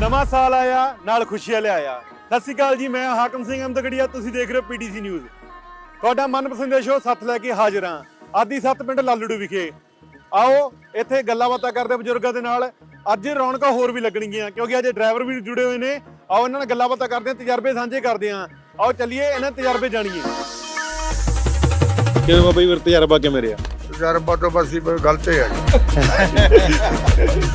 ਨਵਾਂ ਸਾਲ ਆਇਆ, ਨਾਲ ਖੁਸ਼ੀਆਂ ਲਿਆਇਆ। ਸਤਿ ਸ਼੍ਰੀ ਅਕਾਲ ਜੀ, ਮੈਂ ਹਾਕਮ ਸਿੰਘ ਅਮਦਗੜੀਆ ਤੁਸੀਂ ਦੇਖ ਰਹੇ ਹੋ ਪੀਟੀਸੀ ਨਿਊਜ਼। ਤੁਹਾਡਾ ਮਨਪਸੰਦ ਦੇ ਸ਼ੋਅ ਸੱਤ ਲੈ ਕੇ ਹਾਜ਼ਰ ਹਾਂ। ਆਦੀ ਸੱਤ ਪਿੰਡ ਲਾਲੜੂ ਵਿਖੇ। ਆਓ, ਇੱਥੇ ਗੱਲਾਂ ਬਾਤਾਂ ਕਰਦੇ ਬਜ਼ੁਰਗਾਂ ਦੇ ਨਾਲ। ਅੱਜ ਰੌਣਕਾਂ ਹੋਰ ਵੀ ਲੱਗਣਗੀਆਂ, ਕਿਉਂਕਿ ਅੱਜ ਡਰਾਈਵਰ ਵੀ ਜੁੜੇ ਹੋਏ ਨੇ। ਆਓ, ਇਹਨਾਂ ਨਾਲ ਗੱਲਾਂ ਬਾਤਾਂ ਕਰਦੇ ਹਾਂ, ਤਜਰਬੇ ਸਾਂਝੇ ਕਰਦੇ ਹਾਂ। ਆਓ, ਚੱਲੀਏ ਇਹਨਾਂ ਤਜਰਬੇ ਜਾਣੀਏ। ਕਿਵੇਂ ਬਾਬਾ ਜੀ, ਫਿਰ ਤਜਰਬਾ ਕਿਵੇਂ ਰਿਹਾ? ਤਜਰਬਾ ਤੋਂ ਬਸ ਹੀ ਗਲਤ ਹੈ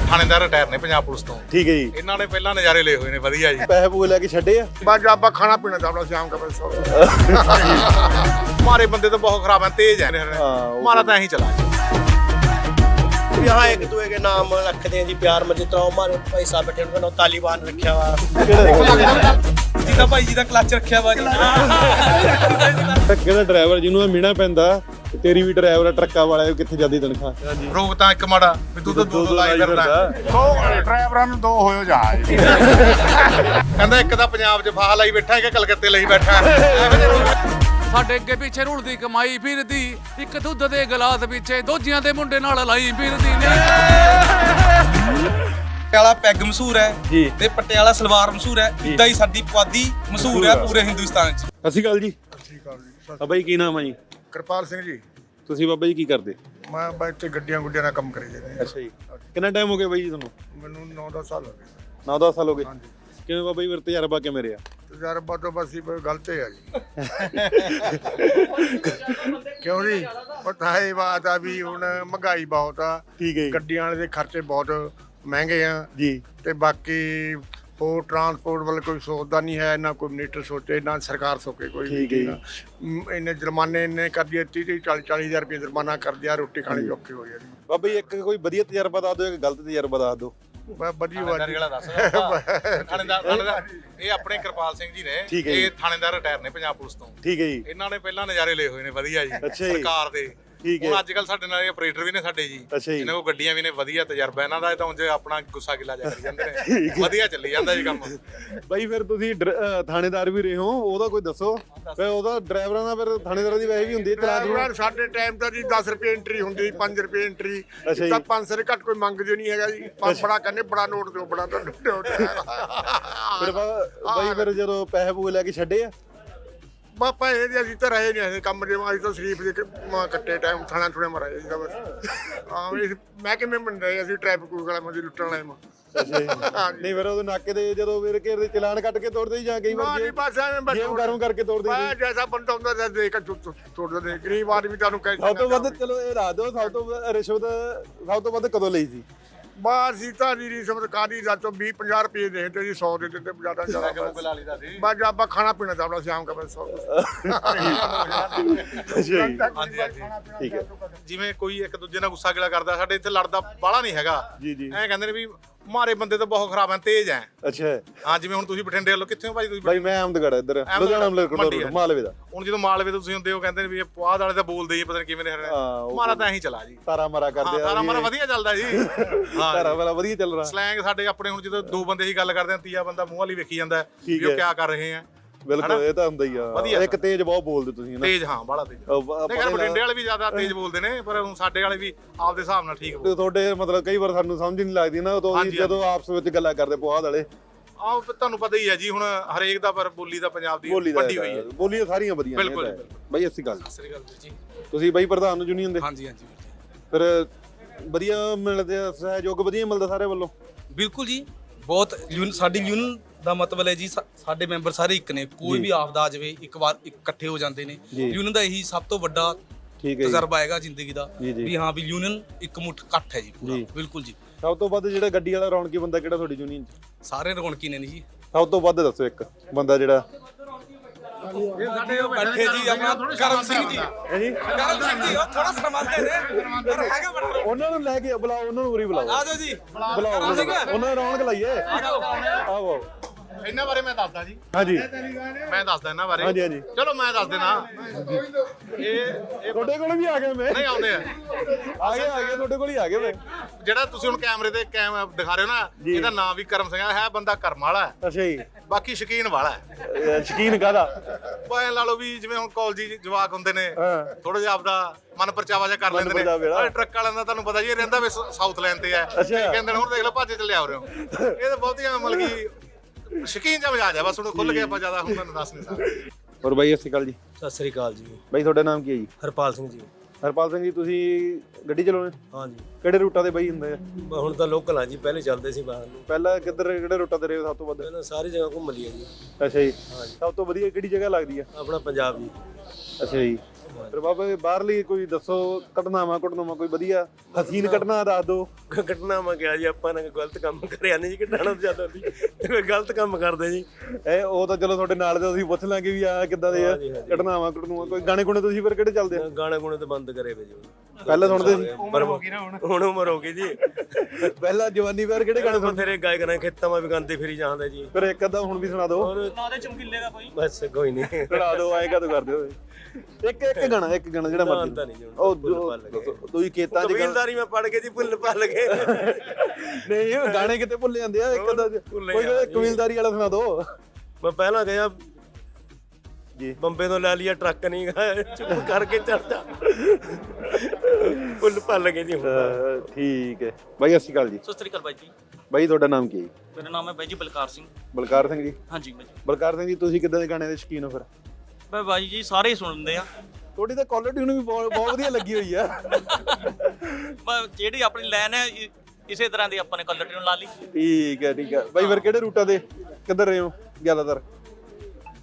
ਥਾਣੇਦਾਰ ਰਿਟਾਇਰ ਨੇ ਪੰਜਾਬ ਪੁਲਿਸ ਤੋਂ ਠੀਕ ਹੈ ਜੀ ਇਹਨਾਂ ਨੇ ਪਹਿਲਾਂ ਨਜ਼ਾਰੇ ਲਏ ਹੋਏ ਨੇ ਵਧੀਆ ਜੀ ਪੈਸੇ ਪੂਏ ਲੈ ਕੇ ਛੱਡੇ ਆ ਬਸ ਆਪਾਂ ਖਾਣਾ ਪੀਣਾ ਤਾਂ ਆਪਣਾ ਸ਼ਾਮ ਦਾ ਬਸ ਮਾਰੇ ਬੰਦੇ ਤਾਂ ਬਹੁਤ ਖਰਾਬ ਹੈ ਤੇਜ਼ ਹੈ ਹਾਂ, ਉਹ ਮਾਰਾ ਤਾਂ ਐਂ ਹੀ ਚਲਾ यहाँ एक दूसरे के नाम रखते हैं जी प्यार में जितना हमारे पैसा बैठे उन्होंने तालिबान रखा हुआ जिदा भाई जी का क्लच रखा हुआ जी ਕਿਹੜਾ ਡਰਾਈਵਰ ਜਿਹਨੂੰ ਇਹ ਮੀਣਾ ਪੈਂਦਾ ਤੇ ਤੇਰੀ ਵੀ ਡਰਾਈਵਰ ਆ ਟਰੱਕਾਂ ਵਾਲਾ ਕਿੱਥੇ ਜਾਂਦੀ ਤਨਖਾਹ? ਰੋਗ ਤਾਂ ਇੱਕ ਮਾੜਾ ਵੀ ਤੂੰ ਤਾਂ ਦੋ ਦੋ ਲਾਈ ਫਿਰਦਾ। ਦੋ ਡਰਾਈਵਰਾਂ ਨੂੰ ਦੋ ਹੋਇਓ ਜਹਾਜ਼। ਕਹਿੰਦਾ ਇੱਕ ਤਾਂ ਪੰਜਾਬ 'ਚ ਫਾਹ ਲਾਈ ਬੈਠਾ ਇੱਕ ਕਲਕੱਤੇ ਲਈ ਬੈਠਾ। ਸਾਡੇ ਅੱਗੇ ਪਿੱਛੇ ਰੁਲਦੀ ਕਮਾਈ ਫਿਰਦੀ ਇੱਕ ਦੁੱਧ ਦੇ ਗਲਾਸ ਪਿੱਛੇ ਦੋਜੀਆਂ ਦੇ ਮੁੰਡੇ ਨਾਲ ਲਾਈ ਫਿਰਦੀ ਨੇ। ਪਟਿਆਲਾ ਪੈਗ ਮਸ਼ਹੂਰ ਹੈ ਜੀ। ਤੇ ਪਟਿਆਲਾ ਸਲਵਾਰ ਮਸ਼ਹੂਰ ਹੈ। ਇਦਾਂ ਹੀ ਸਾਡੀ ਪੁਆਧੀ ਮਸ਼ਹੂਰ ਹੈ ਪੂਰੇ ਹਿੰਦੁਸਤਾਨ 'ਚ। ਸਤਿ ਸ਼੍ਰੀ ਅਕਾਲ ਜੀ। ਬਾਬਾ ਜੀ। ਕੀ ਨਾਮ ਹੈ ਜੀ? ਕਿਰਪਾਲ ਸਿੰਘ ਜੀ। ਤੁਸੀਂ ਬਾਬਾ ਜੀ ਕੀ ਕਰਦੇ? ਮੈਂ ਬਸ ਇੱਥੇ ਗੱਡੀਆਂ ਗੁੱਡੀਆਂ ਦਾ ਕੰਮ ਕਰੀ ਜਾਂਦੇ ਅੱਛਾ ਜੀ। ਕਿੰਨਾ ਟਾਈਮ ਹੋ ਗਿਆ ਬਾਈ ਜੀ ਤੁਹਾਨੂੰ? ਮੈਨੂੰ 9-10 ਸਾਲ ਹੋ ਗਏ। 9-10 ਸਾਲ ਹੋ ਗਏ। ਕਿਵੇਂ ਬਾਬਾ ਜੀ ਫਿਰ ਤਜਰਬਾ ਕਿਵੇਂ ਰਿਹਾ? ਤਜਰਬਾ ਤੋਂ ਬਸ ਹੀ ਗਲਤ ਹੈ ਜੀ। ਕਿਉਂ ਜੀ? ਪਤਾ ਹੈ ਬਾਤ ਆ ਵੀ ਹੁਣ ਮਹਿੰਗਾਈ ਬਹੁਤ ਆ। ਠੀਕ ਹੈ ਗੱਡੀਆਂ ਵਾਲੇ ਦੇ ਖਰਚੇ ਬਹੁਤ ਮਹਿੰਗੇ ਆ। ਜੀ। ਤੇ ਬਾਕੀ ਹੋਰ ਟਰਾਂਸਪੋਰਟ ਵੱਲ ਕੋਈ ਸੋਚਦਾ ਨਹੀਂ ਹੈ ਨਾ ਕੋਈ ਮਿਨਿਸਟਰ ਸੋਚੇ ਨਾ ਸਰਕਾਰ ਸੋਚੇ ਕੋਈ ਵੀ ਠੀਕ ਹੈ ਜੀ। ਨਾ। ਮ, ਇੰਨੇ ਜੁਰਮਾਨੇ ਇੰਨੇ ਕਰਦੀ ਹੈ 30 40 40 ਹਜ਼ਾਰ ਰੁਪਏ ਜੁਰਮਾਨਾ ਕਰਦੀ ਆ ਰੋਟੀ ਖਾਣੀ ਔਖੀ ਹੋ ਜਾਂਦੀ ਬਾਬਾ ਜੀ ਇੱਕ ਕੋਈ ਵਧੀਆ ਤਜਰਬਾ ਦੱਸ ਦਿਓ ਇੱਕ ਗਲਤ ਤਜਰਬਾ ਦੱਸ ਦਿਓ। ਬਸ ਵਧੀਆ ਥਾਣੇਦਾਰ ਥਾਣੇਦਾਰ ਇਹ ਆਪਣੇ ਕਿਰਪਾਲ ਸਿੰਘ ਜੀ ਨੇ ਠੀਕ ਹੈ ਜੀ। ਇਹ ਥਾਣੇਦਾਰ ਰਿਟਾਇਰ ਨੇ ਪੰਜਾਬ ਪੁਲਿਸ ਤੋਂ। ਠੀਕ ਹੈ ਜੀ। ਇਹਨਾਂ ਨੇ ਪਹਿਲਾਂ ਨਜ਼ਾਰੇ ਲਏ ਹੋਏ ਨੇ ਵਧੀਆ ਜੀ। ਸਰਕਾਰ ਦੇ। ਠੀਕ ਹੈ। ਹੁਣ ਅੱਜ ਕੱਲ ਸਾਡੇ ਨਾਲ ਆਪਰੇਟਰ ਵੀ ਨੇ ਸਾਡੇ ਜੀ। ਅੱਛਾ ਜੀ। ਇਹਨਾਂ ਕੋਲ ਗੱਡੀਆਂ ਵੀ ਨੇ ਵਧੀਆ ਤਜਰਬਾ ਇਹਨਾਂ ਦਾ ਇਹ ਤਾਂ ਉਂਝ ਆਪਣਾ ਗੁੱਸਾ ਗਿਲਾ ਜਾ ਕਰੀ ਜਾਂਦੇ ਨੇ। ਵਧੀਆ ਚੱਲੀ ਜਾਂਦਾ ਜੀ ਕੰਮ। ਬਾਈ ਫਿਰ ਤੁਸੀਂ ਡਰ- ਅਹ ਥਾਣੇਦਾਰ ਵੀ ਰਹੇ ਹੋ ਉਹਦਾ ਕੋਈ ਦੱਸੋ। ਫਿਰ ਉਹਦਾ ਡਰਾਈਵਰਾਂ ਦਾ ਫਿਰ ਥਾਣੇਦਾਰਾਂ ਦੀ ਵੈਸੇ ਵੀ ਹੁੰਦੀ ਹੈ ਚਲਾ ਡਰਾਈਵਰ ਸਾਡੇ ਟਾਈਮ ਤਾਂ ਜੀ 10 ਰੁਪਏ ਐਂਟਰੀ ਹੁੰਦੀ 5 ਰੁਪਏ ਐਂਟਰੀ ਅੱਛਾ ਜੀ। ਤਾਂ 500 ਦੇ ਘੱਟ ਕੋਈ ਮੰਗਦੇ ਨਹੀਂ ਹੈਗਾ ਜੀ। ਪੰਜ ਬੜਾ ਕਹਿੰਦੇ ਬੜਾ ਨੋਟ ਦਿਓ ਬੜਾ ਤਾਂ ਨੋਟ ਫਿਰ ਬਾ- ਬਾਈ ਫਿਰ ਜਦੋਂ ਪੈਸੇ ਪੂਏ ਲੈ ਕੇ ਛੱਡੇ ਆ? ਬਾਪਾ ਇਹ ਜੀ ਅਸੀਂ ਤਾਂ ਰਹੇ ਨਹੀਂ ਅਸੀਂ ਕੰਮ ਦੇ ਅਸੀਂ ਤਾਂ ਸ਼ਰੀਫ ਦੇ ਮ- ਕੱਟੇ ਟਾਈਮ ਥਾਣਾ ਥੁਣੇ ਮਰਾਏ ਜੀ ਤਾਂ ਬਸ। ਹਾਂ ਵੀ ਅਸੀਂ- ਮੈਂ ਕਿਵੇਂ ਮੰਨ ਰਹੇ ਅਸੀਂ ਟ੍ਰੈਫਿਕ ਵਾਲਾ ਮੈਂ ਲੁੱਟਣ ਵਾਲੇ ਮਾਂ। ਨਹੀਂ ਫਿਰ ਉਹਦੇ ਨਾਕੇ ਦੇ ਜਦੋਂ ਵੀਰ ਘੇਰ ਦੇ ਚਲਾਨ ਕੱਟ ਕੇ ਤੋੜਦੇ ਜਾਂ ਕਈ ਨਾ ਵਾਰ ਜੀ ਬਸ ਐਵੇਂ ਬਸ ਗੇਮ ਗਰਮ ਕਰਕੇ ਤੋੜਦੇ ਮੈਂ ਜੈਸਾ ਬੰਦਾ ਹੁੰਦਾ ਤਾਂ ਦੇਖ ਕੇ ਤੋੜ ਦਿੰਦੇ ਗਰੀਬ ਆਦਮੀ ਤੁਹਾਨੂੰ ਕਹਿ ਸਭ ਤੋਂ ਵੱਧ ਚਲੋ ਇਹ ਦੱਸ ਦਿਓ ਸਭ ਤੋਂ ਰਿਸ਼ਵਤ ਸਭ ਤੋਂ ਵੱਧ ਕਦੋਂ ਲਈ ਸੀ? ਬਾਹਰ ਸੀਤਾ ਦੀ ਰਿਸ਼ਵਤ ਕਾਦੀ ਦਾ ਤੋਂ 20 50 ਰੁਪਏ ਦੇ ਤੇ ਜੀ 100 ਦੇ ਦਿੱਤੇ ਜ਼ਿਆਦਾ ਜ਼ਿਆਦਾ ਬਸ। ਲਾ ਲਈਦਾ ਸੀ। ਬਸ ਆਪਾਂ ਖਾਣਾ ਪੀਣਾ ਆਪਣਾ ਸ਼ਾਮ ਦਾ ਬਸ ਸੌ ਹਾਂਜੀ ਠੀਕ ਹੈ। ਜਿਵੇਂ ਕੋਈ ਇੱਕ ਦੂਜੇ ਨਾਲ ਗੁੱਸਾ ਗਿਲਾ ਕਰਦਾ ਸਾਡੇ ਇੱਥੇ ਲੜਦਾ ਬਾਹਲਾ ਨਹੀਂ ਹੈਗਾ। ਐਂ ਕਹਿੰਦੇ ਨੇ ਵੀ ਮਾਰੇ ਬੰਦੇ ਤਾਂ ਬਹੁਤ ਖਰਾਬ ਐ ਤੇਜ਼ ਐ। ਅੱਛਾ। ਹਾਂ ਜਿਵੇਂ ਹੁਣ ਤੁਸੀਂ ਬਠਿੰਡੇ ਵੱਲੋਂ ਕਿੱਥੇ ਹੋ ਭਾਈ ਤੁਸੀਂ? ਬਾਈ ਮੈਂ ਅਹਿਮਦਗੜ੍ਹ ਇੱਧਰ ਲੁਧਿਆਣਾ ਮੰਡੀ ਰੋਡ। ਮਾਲਵੇ ਦਾ। ਹੁਣ ਜਦੋਂ ਮਾਲਵੇ ਤੋਂ ਤੁਸੀਂ ਹੁੰਦੇ ਹੋ ਕਹਿੰਦੇ ਨੇ ਵੀ ਇਹ ਪੁਆਧ ਵਾਲੇ ਤਾਂ ਬੋਲਦੇ ਹੀ ਪਤਾ ਨਹੀਂ ਕਿਵੇਂ ਉਹ- ਮਾਰਾ ਤਾਂ ਐਂ ਹੀ ਚਲਾ ਜੀ। ਤਾਰਾ ਮਾਰਾ ਕਰਦੇ ਆ ਤਾਰਾ ਮਾਰਾ ਵਧੀਆ ਚੱਲਦਾ ਜੀ। ਹਾਂ ਤਾਰਾ ਵਾਲਾ ਵਧੀਆ ਚੱਲ ਰਿਹਾ। ਸਲੈਂਗ ਸਾਡੇ ਆਪਣੇ ਹੁਣ ਜਦੋਂ ਦੋ ਬੰਦੇ ਹੀ ਗੱਲ ਕਰਦੇ ਆ ਤੀਆ ਬੰਦਾ ਮੂੰਹ ਵਾਲੀ ਵੇਖੀ ਜਾਂਦਾ ਵੀ ਉਹ। ਕਿਆ ਕਰ ਰਹੇ ਆ। ਬਿਲਕੁਲ ਇਹ ਤਾਂ ਹੁੰਦਾ ਹੀ ਵਧੀਆ ਆ ਇੱਕ ਤੇਜ਼ ਬਹੁਤ ਬੋਲਦੇ ਤੁਸੀਂ ਨਾ ਤੇਜ਼ ਹਾਂ ਬਾਲਾ ਤੇਜ਼। ਨਹੀਂ ਹੀ ਬਠਿੰਡੇ। ਵਾਲੇ ਵੀ ਜ਼ਿਆਦਾ ਤੇਜ਼ ਬੋਲਦੇ ਨੇ ਪਰ ਹੁਣ ਸਾਡੇ ਵਾਲੇ ਵੀ ਆਪਦੇ ਹਿਸਾਬ ਨਾਲ ਠੀਕ ਬੋਲਦੇ। ਤੁਹਾਡੇ ਮਤਲਬ ਕਈ ਵਾਰ ਸਾਨੂੰ ਸਮਝ ਨਹੀਂ ਲੱਗਦੀ ਨਾ ਉਦੋਂ ਜਦੋਂ ਆਪਸ ਵਿੱਚ ਗੱਲਾਂ ਕਰਦੇ ਪੁਆਧ ਵਾਲੇ। ਆਹ ਤੁਹਾਨੂੰ ਪਤਾ ਹੀ ਹੈ ਜੀ ਹੁਣ ਹਰੇਕ ਦਾ ਪਰ ਬੋਲੀ ਦਾ ਪੰਜਾਬ ਦੀ ਵੱਡੀ ਹੋਈ ਹੈ। ਬੋਲੀਆਂ ਸਾਰੀਆਂ ਵਧੀਆ ਨੇ ਬਿਲਕੁਲ। ਬਾਈ ਅਸੀਂ ਗੱਲ ਸਤਿ ਸ੍ਰੀ ਅਕਾਲ ਵੀਰ ਜੀ। ਤੁਸੀਂ ਬਾਈ ਪ੍ਰਧਾਨ ਯੂਨੀਅਨ ਦੇ ਹਾਂਜੀ ਹਾਂਜੀ ਫਿਰ ਵਧੀਆ ਮਿਲਦੇ ਆ, ਸਹਿਯੋਗ ਵਧੀਆ ਮਿਲਦਾ ਸਾਰੇ ਵੱਲੋਂ? ਬਿਲਕੁਲ ਜੀ ਬਹੁਤ ਸਾਡੀ ਯੂਨੀਅਨ ਦਾ ਮਤਲਬ ਹੈ ਜੀ ਸਾ- ਸਾਡੇ ਮੈਂਬਰ ਸਾਰੇ ਇੱਕ ਨੇ ਕੋਈ ਵੀ ਆਪਦਾ ਆ ਜਾਵੇ ਇੱਕ ਵਾਰ ਇਕੱਠੇ ਹੋ ਜਾਂਦੇ ਨੇ। ਜੀ। ਯੂਨੀਅਨ ਦਾ ਇਹੀ ਸਭ ਤੋਂ ਵੱਡਾ ਠੀਕ ਹੈ ਜੀ। ਤਜਰਬਾ ਹੈਗਾ ਜ਼ਿੰਦਗੀ ਦਾ ਜੀ, ਜੀ। ਵੀ ਹਾਂ ਵੀ ਯੂਨੀਅਨ ਇੱਕ ਮੁੱਠ ਇਕੱਠ ਹੈ ਜੀ ਪੂਰਾ। ਜੀ। ਬਿਲਕੁਲ ਜੀ। ਸਭ ਤੋਂ ਵੱਧ ਜਿਹੜਾ ਗੱਡੀ ਵਾਲਾ ਰੌਣਕੀ ਬੰਦਾ ਕਿਹੜਾ ਤੁਹਾਡੀ ਯੂਨੀਅਨ 'ਚ? ਸਾਰੇ ਰੌਣਕੀ ਨੇ ਜੀ। ਸਭ ਤੋਂ ਵੱਧ ਦੱਸੋ ਇੱਕ ਬੰਦਾ ਜਿਹੜਾ। ਇਕੱਠੇ ਜੀ ਆਪਣਾ ਕਰਮ ਸਿੰਘ ਜੀ। ਹੈ ਜੀ ਕਰਮ ਸਿੰਘ ਜੀ ਉਹ ਥੋੜਾ ਸ਼ਰਮਾਉਂਦੇ ਨੇ। ਪਰ ਹੈਗਾ ਬੜਾ ਉਹਨਾਂ ਨੂੰ ਲੈ ਕੇ ਬੁਲਾਓ ਉਹਨਾਂ ਨੂੰ ਉਰੀ ਬੁਲਾਓ। ਆ ਜਾਓ ਜੀ। ਬੁਲਾਓ ਉਹਨਾਂ ਨੂੰ ਉਹਨਾਂ ਨੂੰ ਰੌਣਕ ਲਾਈਏ ਆਓ। ਇਹਨਾਂ ਬਾਰੇ ਮੈਂ ਦੱਸਦਾ ਜੀ। ਹਾਂਜੀ। ਮੈਂ ਦੱਸਦਾ ਇਹਨਾਂ ਬਾਰੇ। ਹਾਂਜੀ, ਹਾਂਜੀ। ਚਲੋ ਮੈਂ ਦੱਸ ਦੇਣਾ ਇਹ ਇਹ ਤੁਹਾਡੇ ਕੋਲ ਵੀ ਆ ਗਿਆ ਮੈਂ। ਨਹੀਂ ਆਉਂਦੇ ਆ। ਆ ਗਿਆ ਆ ਗਿਆ ਤੁਹਾਡੇ ਕੋਲ ਹੀ ਆ ਗਿਆ ਮੈਂ। ਜਿਹੜਾ ਤੁਸੀਂ ਹੁਣ ਕੈਮਰੇ ਤੇ ਕੈਮ ਦਿਖਾ ਰਹੇ ਹੋ ਨਾ ਜੀ। ਇਹਦਾ ਨਾਮ ਵੀ ਕਰਮ ਸਿੰਘ ਹੈ ਬੰਦਾ ਕਰਮ ਵਾਲਾ ਹੈ। ਅੱਛਾ ਜੀ। ਬਾਕੀ ਸ਼ਕੀਨ ਵਾਲਾ ਹੈ। ਅਹ ਸ਼ਕੀਨ ਕਾਦਾ ਪਾਇ ਲਾ ਲਓ ਵੀ ਜਿਵੇਂ ਹੁਣ ਕਾਲਜੀ ਜਵਾਕ ਹੁੰਦੇ ਨੇ ਹਾਂ। ਥੋੜਾ ਜਿਹਾ ਆਪਦਾ ਮਨ ਪਰਚਾਵਾ ਜਿਹਾ ਕਰ ਮਨ ਲੈਂਦੇ ਨੇ। ਪਰਚਾਵਾ ਜਿਹੜਾ। ਟਰੱਕ ਵਾਲਿਆਂ ਦਾ ਤੁਹਾਨੂੰ ਪਤਾ ਜੀ ਇਹ ਰਹਿੰਦਾ ਵੀ ਸਾਊਥ ਲਾਈਨ ਤੇ ਹੈ। ਅੱਛਾ। ਕਹਿੰਦੇ ਨੇ ਹੁਣ ਦੇਖ ਲਓ ਭੱਜ ਚੱਲੇ ਆ ਰਹੇ ਹੋ ਇਹ ਤਾਂ ਬਹੁਤੀਆਂ ਮਤਲਬ ਕਿ ਸ਼ਕੀਨ ਜਿਹਾ ਮਜਾਜ ਹੈ ਬਸ ਹੁਣ ਖੁੱਲ ਕੇ ਆਪਾਂ ਜ਼ਿਆਦਾ ਹੁਣ ਤੁਹਾਨੂੰ ਦੱਸ ਨਹੀਂ ਸਕਦੇ। ਹੋਰ ਬਾਈ ਸਤਿ ਸ਼੍ਰੀ ਅਕਾਲ ਜੀ। ਸਤਿ ਸ੍ਰੀ ਅਕਾਲ ਜੀ। ਬਾਈ ਤੁਹਾਡਾ ਨਾਮ ਕੀ ਹੈ ਜੀ? ਹਰਪਾਲ ਸਿੰਘ ਜੀ। ਹਰਪਾਲ ਸਿੰਘ ਜੀ ਤੁਸੀਂ ਗੱਡੀ ਚਲਾਉਂਦੇ ਹਾਂਜੀ ਕਿਹੜੇ ਰੂਟਾਂ ਤੇ ਬਾਈ ਹੁੰਦੇ ਆ? ਬ- ਹੁਣ ਤਾਂ ਲੋਕਲ ਆ ਜੀ ਪਹਿਲੇ ਚੱਲਦੇ ਸੀ ਬਾਹਰ ਨੂੰ। ਪਹਿਲਾਂ ਕਿੱਧਰ ਕਿਹੜੇ ਰੂਟਾਂ ਤੇ ਰਹੇ ਹੋ ਸਭ ਤੋਂ ਵੱਧ? ਪਹਿਲਾਂ ਸਾਰੀ ਜਗ੍ਹਾ ਘੁੰਮ ਲਈ ਜੀ। ਅੱਛਾ ਜੀ। ਸਭ ਤੋਂ ਵਧੀਆ ਕਿਹੜੀ ਜਗ੍ਹਾ ਲੱਗਦੀ ਆ? ਆਪਣਾ ਪੰਜਾਬ ਜੀ। ਅੱਛਾ ਜੀ। ਫਿਰ ਬਾਬਾ ਜੀ, ਬਾਹਰਲੀ ਕੋਈ ਦੱਸੋ ਘਟਨਾਵਾਂ ਘਟਨਾਵਾਂ ਕੋਈ ਵਧੀਆ? ਹਸੀਨ ਘਟਨਾ ਦੱਸ ਦਿਓ। ਘਟਨਾ ਮੈਂ ਕਿਹਾ ਜੀ ਆਪਾਂ ਨੇ ਗਲਤ ਕੰਮ ਕਰਿਆ ਨਹੀਂ ਜੀ ਘਟਨਾ ਜ਼ਿਆਦਾ ਨਹੀਂ ਕੋਈ ਗਲਤ ਕੰਮ ਕਰਦੇ ਜੀ। ਇਹ ਉਹ ਤਾਂ ਚਲੋ ਤੁਹਾਡੇ ਨਾਲ ਦੇ ਅਸੀਂ ਪੁੱਛ ਲਾਂਗੇ ਵੀ ਆ ਕਿੱਦਾਂ ਦੇ ਆ। ਘਟਨਾਵਾਂ ਘਟਨੂਆਂ ਕੋਈ ਗਾਣੇ ਗੁਣੇ ਤੁਸੀਂ ਫਿਰ ਕਿਹੜੇ ਚੱਲਦੇ ਆ? ਗਾਣੇ ਗੁਣੇ ਤੇ ਬੰਦ ਕਰੇ ਵੇ ਜੀ। ਪਹਿਲਾਂ ਸੁਣਦੇ ਸੀ। ਉਮਰ ਹੋ ਗਈ ਨਾ ਹੁਣ। ਹੁਣ ਉਮਰ ਹੋ ਗਈ ਜੀ। ਪਹਿਲਾਂ ਜਵਾਨੀ ਵਾਰ ਕਿਹੜੇ ਗਾਣੇ ਸੁਣਦੇ? ਬਥੇਰੇ ਗਾਇਕ ਨੇ ਖੇਤਾਂ ਮਾ ਵੀ ਗਾਉਂਦੇ ਫਿਰੀ ਜਾਂਦੇ ਜੀ। ਫਿਰ ਇੱਕ ਅੱਧਾ ਹੁਣ ਵੀ ਸੁਣਾ ਦਿਓ। ਹੋਰ ਨਾਲੇ ਚਮਕੀਲੇ ਦਾ ਕੋਈ। ਬਸ ਕੋਈ ਨਹੀਂ। ਸੁਣਾ ਦਿਓ ਆਏਗਾ ਤਾਂ ਕਰਦੇ ਹੋਏ। ਇੱਕ ਇੱਕ ਗਾਣਾ ਇੱਕ ਗਾਣਾ ਜਿਹੜਾ ਮਰਜ਼ੀ ਨਹੀਂ ਉਹ ਭੁੱਲ ਜੋ- ਭੱਲ ਗਏ। ਤੁਸੀਂ ਖੇਤਾਂ 'ਚ ਗਾਣਾ ਕਬੀਲਦਾਰੀ ਮੈਂ ਪੜ ਕੇ ਜੀ ਭੁੱਲ ਭੱਲ ਗਏ। ਨਹੀਂ ਉਹ ਗਾਣੇ ਕਿਤੇ ਭੁੱਲ ਜਾਂਦੇ ਆ ਇੱਕ ਅੱਧਾ ਭੁੱਲੇ ਕੋਈ ਜਾਂਦੇ। ਕਬੀਲਦਾਰੀ ਵਾਲਾ ਸੁਣਾ ਦਿਓ ਮੈਂ ਪਹਿਲਾਂ ਗਿਆ ਜੀ। ਬੰਬੇ ਤੋਂ ਲੈ ਲਿਆ ਟਰੱਕ ਨਹੀਂ ਗਾ ਚੁੱਪ ਕਰਕੇ ਜਾ ਭੁੱਲ ਭੱਲ ਗਏ ਜੀ ਹੁਣ। ਠੀਕ ਹੈ। ਬਾਈ ਸਤਿ ਸ਼੍ਰੀ ਅਕਾਲ ਜੀ। ਸਤਿ ਸ੍ਰੀ ਅਕਾਲ ਬਾਈ ਜੀ। ਬਾਈ ਤੁਹਾਡਾ ਨਾਮ ਕੀ ਹੈ ਜੀ? ਮੇਰਾ ਨਾਮ ਹੈ ਬਾਈ ਜੀ ਬਲਕਾਰ ਸਿੰਘ। ਬਲਕਾਰ ਸਿੰਘ ਜੀ। ਹਾਂਜੀ ਬਾਈ ਜੀ। ਬਲਕਾਰ ਸਿੰਘ ਜੀ ਤੁਸੀਂ ਕਿੱਦਾਂ ਦੇ ਗਾਣੇ ਦੇ ਸ਼ੌਕੀਨ ਹੋ ਫਿਰ? ਬਾਈ ਬਾਈ ਜੀ ਸਾਰੇ ਹੀ ਸੁਣਦੇ ਆ। ਤੁਹਾਡੀ ਤਾਂ ਕੁਆਲਿਟੀ ਨੂੰ ਵੀ ਬਹੁਤ ਬਹੁਤ ਵਧੀਆ ਲੱਗੀ ਹੋਈ ਆ। ਬਸ ਜਿਹੜੀ ਆਪਣੀ ਲਾਈਨ ਹੈ ਇ- ਇਸੇ ਤਰ੍ਹਾਂ ਦੀ ਆਪਾਂ ਨੇ ਕਲਰ ਨੂੰ ਲਾ ਲਈ। ਠੀਕ ਹੈ ਠੀਕ ਹੈ। ਬਾਈ ਫਿਰ ਕਿਹੜੇ ਰੂਟਾਂ ਤੇ ਕਿੱਧਰ ਰਹੇ ਹੋ ਜ਼ਿਆਦਾਤਰ?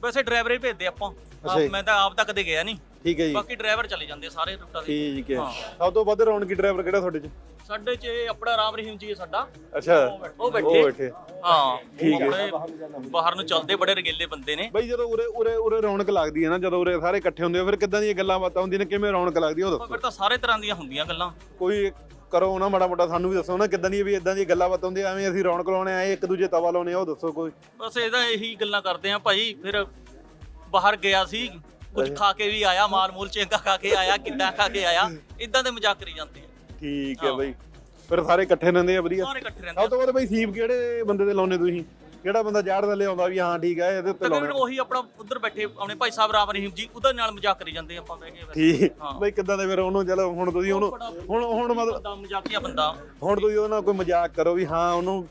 ਵੈਸੇ ਡਰਾਈਵਰ ਹੀ ਭੇਜਦੇ ਆਪਾਂ। ਅੱਛਾ ਜੀ। ਆਪ- ਮੈਂ ਤਾਂ ਆਪ ਤਾਂ ਕਦੇ ਗਿਆ ਨਹੀਂ। ਠੀਕ ਹੈ ਜੀ। ਬਾਕੀ ਡਰਾਈਵਰ ਚਲੇ ਜਾਂਦੇ ਆ ਸਾਰੇ ਰੂਟਾਂ ਦੇ। ਠੀਕ ਹੈ। ਹਾਂ। ਸਭ ਤੋਂ ਵੱਧ ਰੌਣਕੀ ਡਰਾਈਵਰ ਕਿਹੜਾ ਤੁਹਾਡੇ ਚ? ਸਾਡੇ ਚ ਇਹ ਆਪਣਾ ਰਾਮ ਰਹੀਮ ਜੀ ਹੈ ਸਾਡਾ। ਅੱਛਾ। ਉਹ ਬੈਠੇ ਹਾਂ। ਠੀਕ ਹੈ। ਬਾਹਰ ਨੂੰ ਚੱਲਦੇ ਬੜੇ ਰਗੇਲੇ ਬੰਦੇ ਨੇ। ਬਾਈ ਜਦੋਂ ਉਰੇ ਉਰੇ ਉਰੇ ਰੌਣਕ ਲੱਗਦੀ ਹੈ ਨਾ ਜਦੋਂ ਉਰੇ ਸਾਰੇ ਇਕੱਠੇ ਹੁੰਦੇ ਆ ਫਿਰ ਕਿੱਦਾਂ ਦੀਆਂ ਗੱਲਾਂ ਬਾਤਾਂ ਹੁੰਦੀਆਂ ਨੇ? ਕਿਵੇਂ ਰੌਣਕ ਲੱਗਦੀ ਉਹ ਦੱਸੋ ਫਿਰ ਤਾਂ ਸਾਰੇ ਤਰ੍ਹਾਂ ਦੀਆਂ ਹੁੰਦੀਆਂ ਗੱਲਾਂ। ਕੋਈ ਕਰੋ ਨਾ ਮਾੜਾ ਮੋਟਾ ਸਾਨੂੰ ਵੀ ਦੱਸੋ ਨਾ ਕਿੱਦਾਂ ਦੀ ਵੀ ਇਦਾਂ ਦੀਆਂ ਗੱਲਾਂ ਬਾਤਾਂ ਹੁੰਦੀਆਂ ਐਵੇਂ ਅਸੀਂ ਰੌਣਕ ਲਾਉਣੇ ਆਏ ਇੱਕ ਦੂਜੇ ਤਵਾ ਲਾਉਣੇ ਆ ਉਹ ਦੱਸੋ ਕੋਈ। ਬਸ ਇਹਦਾ ਇਹੀ ਗੱਲਾਂ ਕਰਦੇ ਆ ਭਾਈ ਫਿਰ ਬਾਹਰ ਗਿਆ ਸੀ ਕੁਝ ਖਾ ਕੇ ਵੀ ਆਇਆ ਮਾਲ ਮੂਲ ਚੇਂਗਾ ਖਾ ਕੇ ਆਇਆ ਕਿੱਦਾਂ ਖਾ ਕੇ ਆਇਆ ਇਦਾਂ ਦੇ ਮਜ਼ਾਕ ਕਰੀ ਜਾਂਦੇ ਆ। ਠੀਕ ਹੈ। ਬਾਈ। ਫਿਰ ਸਾਰੇ ਇਕੱਠੇ ਰਹਿੰਦੇ ਆ ਵਧੀਆ। ਸਾਰੇ ਇਕੱਠੇ ਰਹਿੰਦੇ ਸਭ ਆ ਤੋਂ ਵੱਧ ਬਾਈ ਸੀਪ ਕਿਹੜੇ ਬੰਦੇ ਤੇ ਲਾਉਨੇ ਤੁਸੀਂ? ਕਿਹੜਾ ਬੰਦਾ ਜਾੜ ਥੱਲੇ ਆਉਂਦਾ ਵੀ ਹਾਂ ਠੀਕ ਹੈ ਇਹਦੇ ਉੱਤੇ ਤਕਰੀਬਨ ਲਾਉਣੇ। ਉਹੀ ਆਪਣਾ ਉਧਰ ਬੈਠੇ ਆਪਣੇ ਭਾਈ ਸਾਹਿਬ ਰਾਮ ਰਹੀਮ ਜੀ ਉਹਦੇ ਨਾਲ ਮਜ਼ਾਕ ਕਰੀ ਜਾਂਦੇ ਆਪਾਂ ਬਹਿ ਕੇ ਵੈਸੇ। ਠੀਕ। ਹਾਂ। ਬਾਈ ਕਿੱਦਾਂ ਦੇ ਫਿਰ ਉਹਨੂੰ ਚਲੋ ਹੁਣ ਤੁਸੀਂ ਉਹਨੂੰ ਹੁਣ ਹੁਣ ਮਤਲਬ ਬੰਦਾ ਮਜ਼ਾਕੀਆ ਬੰਦਾ। ਹੁਣ ਤੁਸੀਂ ਉਹਦੇ ਨਾਲ ਕੋਈ ਮਜ਼ਾਕ ਕਰੋ ਵੀ ਹਾਂ ਉਹਨੂੰ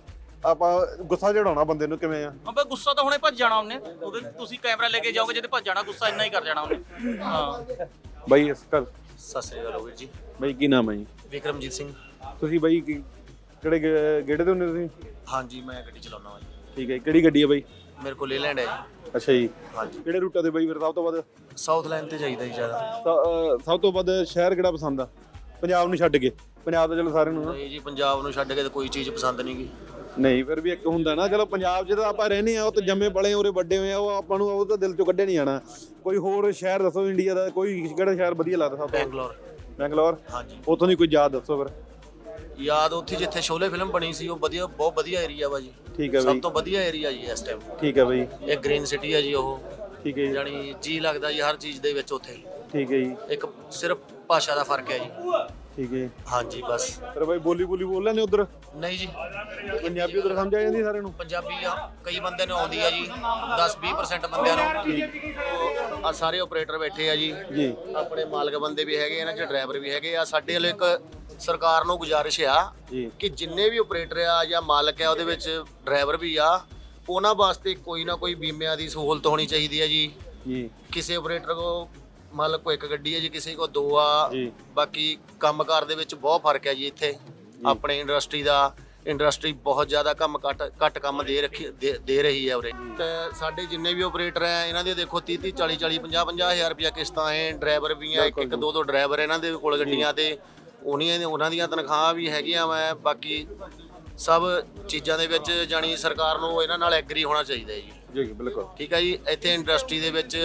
ਆਪਾਂ ਗੁੱਸਾ ਚੜਾਉਣਾ ਬੰਦੇ ਨੂੰ ਕਿਵੇਂ ਆ? ਅਬੇ ਗੁੱਸਾ ਤਾਂ ਹੁਣੇ ਭੱਜ ਜਾਣਾ ਉਹਨੇ। ਉਹਦੇ ਤੁਸੀਂ ਕੈਮਰਾ ਲੈ ਕੇ ਜਾਓਗੇ ਜਿਹਦੇ ਭੱਜ ਜਾਣਾ ਗੁੱਸਾ ਇੰਨਾ ਹੀ ਕਰ ਜਾਣਾ ਉਹਨੇ। ਹਾਂ। ਬਾਈ ਇਸ ਕਰ ਸਤਿ ਸ੍ਰੀ ਅਕਾਲ ਵੀਰ ਜੀ। ਬਾਈ ਕੀ ਨਾਮ ਹੈ ਜੀ? ਵਿਕਰਮਜੀਤ ਸਿੰਘ। ਤੁਸੀਂ ਬਾਈ ਕੀ ਕਿਹੜੇ ਗੇ- ਗੇੜੇ ਤੇ ਹੁੰਦੇ ਤੁਸੀਂ? ਹਾਂਜੀ ਮੈਂ ਗੱਡੀ ਚਲਾਉਣਾ ਹਾਂ ਜੀ। ਠੀਕ ਹੈ ਜੀ। ਕਿਹੜੀ ਗੱਡੀ ਹੈ ਬਾਈ? ਮੇਰੇ ਕੋਲ ਲੇਲੈਂਡ ਹੈ ਜੀ। ਅੱਛਾ ਜੀ। ਹਾਂਜੀ। ਕਿਹੜੇ ਰੂਟਾਂ ਤੇ ਬਾਈ ਫਿਰ ਸਭ ਤੋਂ ਵੱਧ? ਸਾਊਥ ਲਾਈਨ ਤੇ ਜਾਈਦਾ ਜੀ ਜ਼ਿਆਦਾ। ਸ- ਅਹ ਸਭ ਤੋਂ ਵੱਧ ਸ਼ਹਿਰ ਕਿਹੜਾ ਪਸੰਦ ਆ? ਪੰਜਾਬ ਨੂੰ ਛੱਡ ਕੇ। ਪੰਜਾਬ ਤਾਂ ਚਲੋ ਸਾਰਿਆਂ ਨੂੰ। ਨਹੀਂ ਜੀ ਪੰਜਾਬ ਨੂੰ ਛੱਡ ਕੇ ਤਾਂ ਕੋਈ ਚੀਜ਼ ਪਸੰਦ ਨਹੀਂ ਗੀ। ਨਹੀਂ ਫਿਰ ਵੀ ਇੱਕ ਹੁੰਦਾ ਨਾ ਚਲੋ ਪੰਜਾਬ 'ਚ ਤਾਂ ਆਪਾਂ ਰਹਿੰਦੇ ਆ ਉਹ ਤਾਂ ਜੰਮੇ ਪਲੇ ਉਰੇ ਵੱਡੇ ਹੋਏ ਆ ਉਹ ਆਪਾਂ ਨੂੰ ਉਹ ਤਾਂ ਦਿਲ ਚੋਂ ਕੱਢੇ ਨਹੀਂ ਜਾਣਾ। ਕੋਈ ਹੋਰ ਸ਼ਹਿਰ ਦੱਸੋ ਇੰਡੀਆ ਦਾ ਕੋਈ ਕਿਹੜਾ ਸ਼ਹਿਰ ਵਧੀਆ ਲੱਗਦਾ ਸਭ ਤੋਂ ਬੈਂਗਲੌਰ ਬੈਂਗਲੌਰ ਹਾਂਜੀ। ਉਥੋਂ ਦੀ ਕੋਈ ਯਾਦ ਦੱਸੋ ਫਿਰ। ਯਾਦ ਉੱਥੇ ਜਿੱਥੇ ਸ਼ੋਲੇ ਫਿਲਮ ਬਣੀ ਸੀ ਉਹ ਵਧੀਆ ਬਹੁਤ ਵਧੀਆ ਏਰੀਆ ਵਾ ਜੀ। ਠੀਕ ਹੈ ਸਭ ਬਾਈ। ਤੋਂ ਵਧੀਆ ਏਰੀਆ ਜੀ ਇਸ ਟਾਈਮ ਠੀਕ ਹੈ ਬਾਈ। ਇਹ ਗ੍ਰੀਨ ਸਿਟੀ ਹੈ ਜੀ ਉਹ। ਠੀਕ ਹੈ ਜੀ। ਜਾਣੀ ਜੀ ਲੱਗਦਾ ਜੀ ਹਰ ਚੀਜ਼ ਦੇ ਵਿੱਚ ਉੱਥੇ। ਠੀਕ ਹੈ ਜੀ। ਇੱਕ ਸਿਰਫ ਭਾਸ਼ਾ ਦਾ ਫ਼ਰਕ ਹੈ ਜੀ। ਠੀਕ ਹੈ। ਜੀ। ਹਾਂਜੀ ਬਸ। ਫਿਰ ਬਾਈ ਬੋਲੀ ਬੋਲੀ ਬੋਲ ਲੈਂਦੇ ਉਧਰ? ਨਹੀਂ ਜੀ। ਪੰਜਾਬੀ ਉਧਰ ਸਮਝ ਆ ਜਾਂਦੀ ਸਾਰਿਆਂ ਨੂੰ? ਪੰਜਾਬੀ ਆ ਕਈ ਬੰਦੇ ਨੂੰ ਆਉਂਦੀ ਆ ਜੀ। 10-20% ਬੰਦਿਆਂ ਨੂੰ। ਆ ਸਾਰੇ ਆਪਰੇਟਰ ਬੈਠੇ ਆ ਜੀ। ਜੀ। ਆਪਣੇ ਮਾਲਕ ਬੰਦੇ ਵੀ ਹੈਗੇ ਇਹਨਾਂ 'ਚ ਡਰਾਈਵਰ ਵੀ ਹੈਗੇ ਆ। ਸਾਡੇ ਵੱਲੋਂ ਇੱਕ ਸਰਕਾਰ ਨੂੰ ਗੁਜ਼ਾਰਿਸ਼ ਆ ਜੀ। ਕਿ ਜਿੰਨੇ ਵੀ ਆਪਰੇਟਰ ਆ ਜਾਂ ਮਾਲਕ ਆ ਉਹਦੇ ਵਿੱਚ ਡਰਾਈਵਰ ਵੀ ਆ ਉਹਨਾਂ ਵਾਸਤੇ ਕੋਈ ਨਾ ਕੋਈ ਬੀਮਿਆਂ ਦੀ ਸਹੂਲਤ ਹੋਣੀ ਚਾਹੀਦੀ ਹੈ ਜੀ। ਜੀ। ਕਿਸੇ ਆਪਰੇਟਰ ਕੋ ਮਾਲਕ ਕੋ ਇੱਕ ਗੱਡੀ ਹੈ ਜੀ ਕਿਸੇ ਕੋ ਦੋ ਆ ਜੀ। ਬਾਕੀ ਕੰਮਕਾਰ ਦੇ ਵਿੱਚ ਬਹੁਤ ਫ਼ਰਕ ਹੈ ਜੀ ਇੱਥੇ। ਆਪਣੇ ਇੰਡਸਟਰੀ ਦਾ ਇੰਡਸਟਰੀ ਬਹੁਤ ਜ਼ਿਆਦਾ ਕੰਮ ਘੱਟ ਘੱਟ ਕੰਮ ਦੇ ਰੱਖੀ ਦੇ- ਦੇ ਰਹੀ ਹੈ ਉਰੇ। ਤੇ ਸਾਡੇ ਜਿੰਨੇ ਵੀ ਆਪਰੇਟਰ ਹੈ ਇਹਨਾਂ ਦੇ ਦੇਖੋ 30 30 40 40 50 50 ਹਜ਼ਾਰ ਰੁਪਇਆ ਕਿਸ਼ਤਾਂ ਹੈ ਡਰਾਈਵਰ ਵੀ ਆ ਇੱਕ ਇੱਕ ਦੋ ਦੋ ਡਰਾਈਵਰ ਇਹਨਾਂ ਦੇ ਕੋਲ ਗੱਡੀਆਂ ਤੇ। ਉਹਨੀਆਂ ਉਹਨਾਂ ਦੀਆਂ ਤਨਖਾਹਾਂ ਵੀ ਹੈਗੀਆਂ ਮੈਂ ਬਾਕੀ ਸਭ ਚੀਜ਼ਾਂ ਦੇ ਵਿੱਚ ਜਾਣੀ ਸਰਕਾਰ ਨੂੰ ਇਹਨਾਂ ਨਾਲ ਐਗਰੀ ਹੋਣਾ ਚਾਹੀਦਾ ਹੈ ਜੀ ਜੀ ਬਿਲਕੁਲ। ਠੀਕ ਹੈ ਜੀ ਇੱਥੇ ਇੰਡਸਟਰੀ ਦੇ ਵਿੱਚ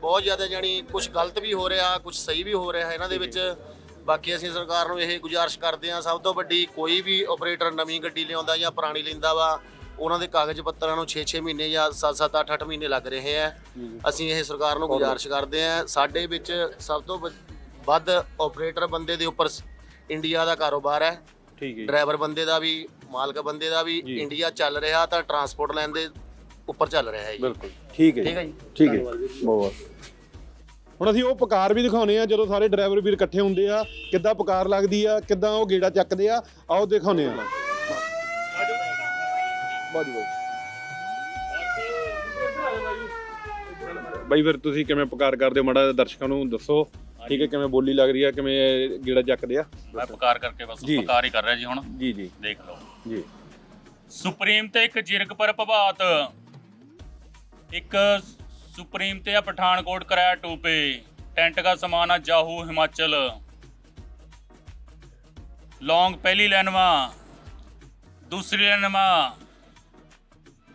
ਬਹੁਤ ਜ਼ਿਆਦਾ ਜਾਣੀ ਕੁਝ ਗਲਤ ਵੀ ਹੋ ਰਿਹਾ ਕੁਝ ਸਹੀ ਵੀ ਹੋ ਰਿਹਾ ਇਹਨਾਂ ਦੇ ਵਿੱਚ। ਬਾਕੀ ਅਸੀਂ ਸਰਕਾਰ ਨੂੰ ਇਹ ਗੁਜ਼ਾਰਿਸ਼ ਕਰਦੇ ਹਾਂ ਸਭ ਤੋਂ ਵੱਡੀ ਕੋਈ ਵੀ ਆਪਰੇਟਰ ਨਵੀਂ ਗੱਡੀ ਲਿਆਉਂਦਾ ਜਾਂ ਪੁਰਾਣੀ ਲੈਂਦਾ ਵਾ ਉਹਨਾਂ ਦੇ ਕਾਗਜ਼ ਪੱਤਰਾਂ ਨੂੰ 6-6 ਮਹੀਨੇ ਜਾਂ 7-7 8-8 ਮਹੀਨੇ ਲੱਗ ਰਹੇ ਆ। ਅਸੀਂ ਇਹ ਸਰਕਾਰ ਨੂੰ ਗੁਜ਼ਾਰਿਸ਼ ਕਰਦੇ ਆ ਸਾਡੇ ਵਿੱਚ ਸਭ ਤੋਂ ਵ- ਵੱਧ ਆਪਰੇਟਰ ਬੰਦੇ ਦੇ ਉੱਪਰ ਇੰਡੀਆ ਦਾ ਕਾਰੋਬਾਰ ਹੈ। ਠੀਕ ਹੈ। ਡਰਾਈਵਰ ਬੰਦੇ ਦਾ ਵੀ ਮਾਲਕ ਬੰਦੇ ਦਾ ਵੀ ਜੀ। ਇੰਡੀਆ ਚੱਲ ਰਿਹਾ ਤਾਂ ਟਰਾਂਸਪੋਰਟ ਲਾਈਨ ਦੇ ਉੱਪਰ ਚੱਲ ਰਿਹਾ ਹੈ ਜੀ। ਬਿਲਕੁਲ। ਠੀਕ ਹੈ ਠੀਕ ਹੈ ਜੀ। ਠੀਕ ਹੈ। ਬਹੁਤ ਬਹੁਤ। ਹੁਣ ਅਸੀਂ ਉਹ ਪਕਾਰ ਵੀ ਦਿਖਾਉਨੇ ਆ ਜਦੋਂ ਸਾਰੇ ਡਰਾਈਵਰ ਵੀਰ ਇਕੱਠੇ ਹੁੰਦੇ ਆ ਕਿੱਦਾਂ ਪਕਾਰ ਲੱਗਦੀ ਆ ਕਿੱਦਾਂ ਉਹ ਗੇੜਾ ਚੱਕਦੇ ਆ ਆਓ ਦਿਖਾਉਨੇ ਆ ਬਾਜੀ ਬਾਈ ਫਿਰ ਤੁਸੀਂ ਕਿਵੇਂ ਪਕਾਰ ਕਰਦੇ ਹੋ? ਮਾੜਾ ਦਰਸ਼ਕਾਂ ਨੂੰ ਦੱਸੋ। ਠੀਕ ਹੈ ਕਿਵੇਂ ਬੋਲੀ ਲੱਗ ਰਹੀ ਆ ਕਿਵੇਂ ਗੇੜਾ ਚੱਕਦੇ ਆ? ਮੈਂ ਪਕਾਰ ਕਰਕੇ ਬਸ ਪਕਾਰ ਹੀ ਕਰ ਰਿਹਾ ਜੀ ਹੁਣ। ਜੀ ਜੀ। ਦੇਖ ਲਓ। ਜੀ। ਸੁਪਰੀਮ ਤੇ ਇੱਕ ਜਿਰਗ ਪਰ ਪ੍ਰਭਾਤ ਇੱਕ ਸੁਪਰੀਮ ਤੇ ਆ ਪਠਾਨਕੋਟ ਕਰਾਇਆ ਟੂਪੇ। ਟੈਂਟ ਦਾ ਸਮਾਨ ਆ ਜਾਹੂ ਹਿਮਾਚਲ। ਲੌਂਗ ਪਹਿਲੀ ਲੈਨਵਾ ਦੂਸਰੀ ਲੈਨਵਾ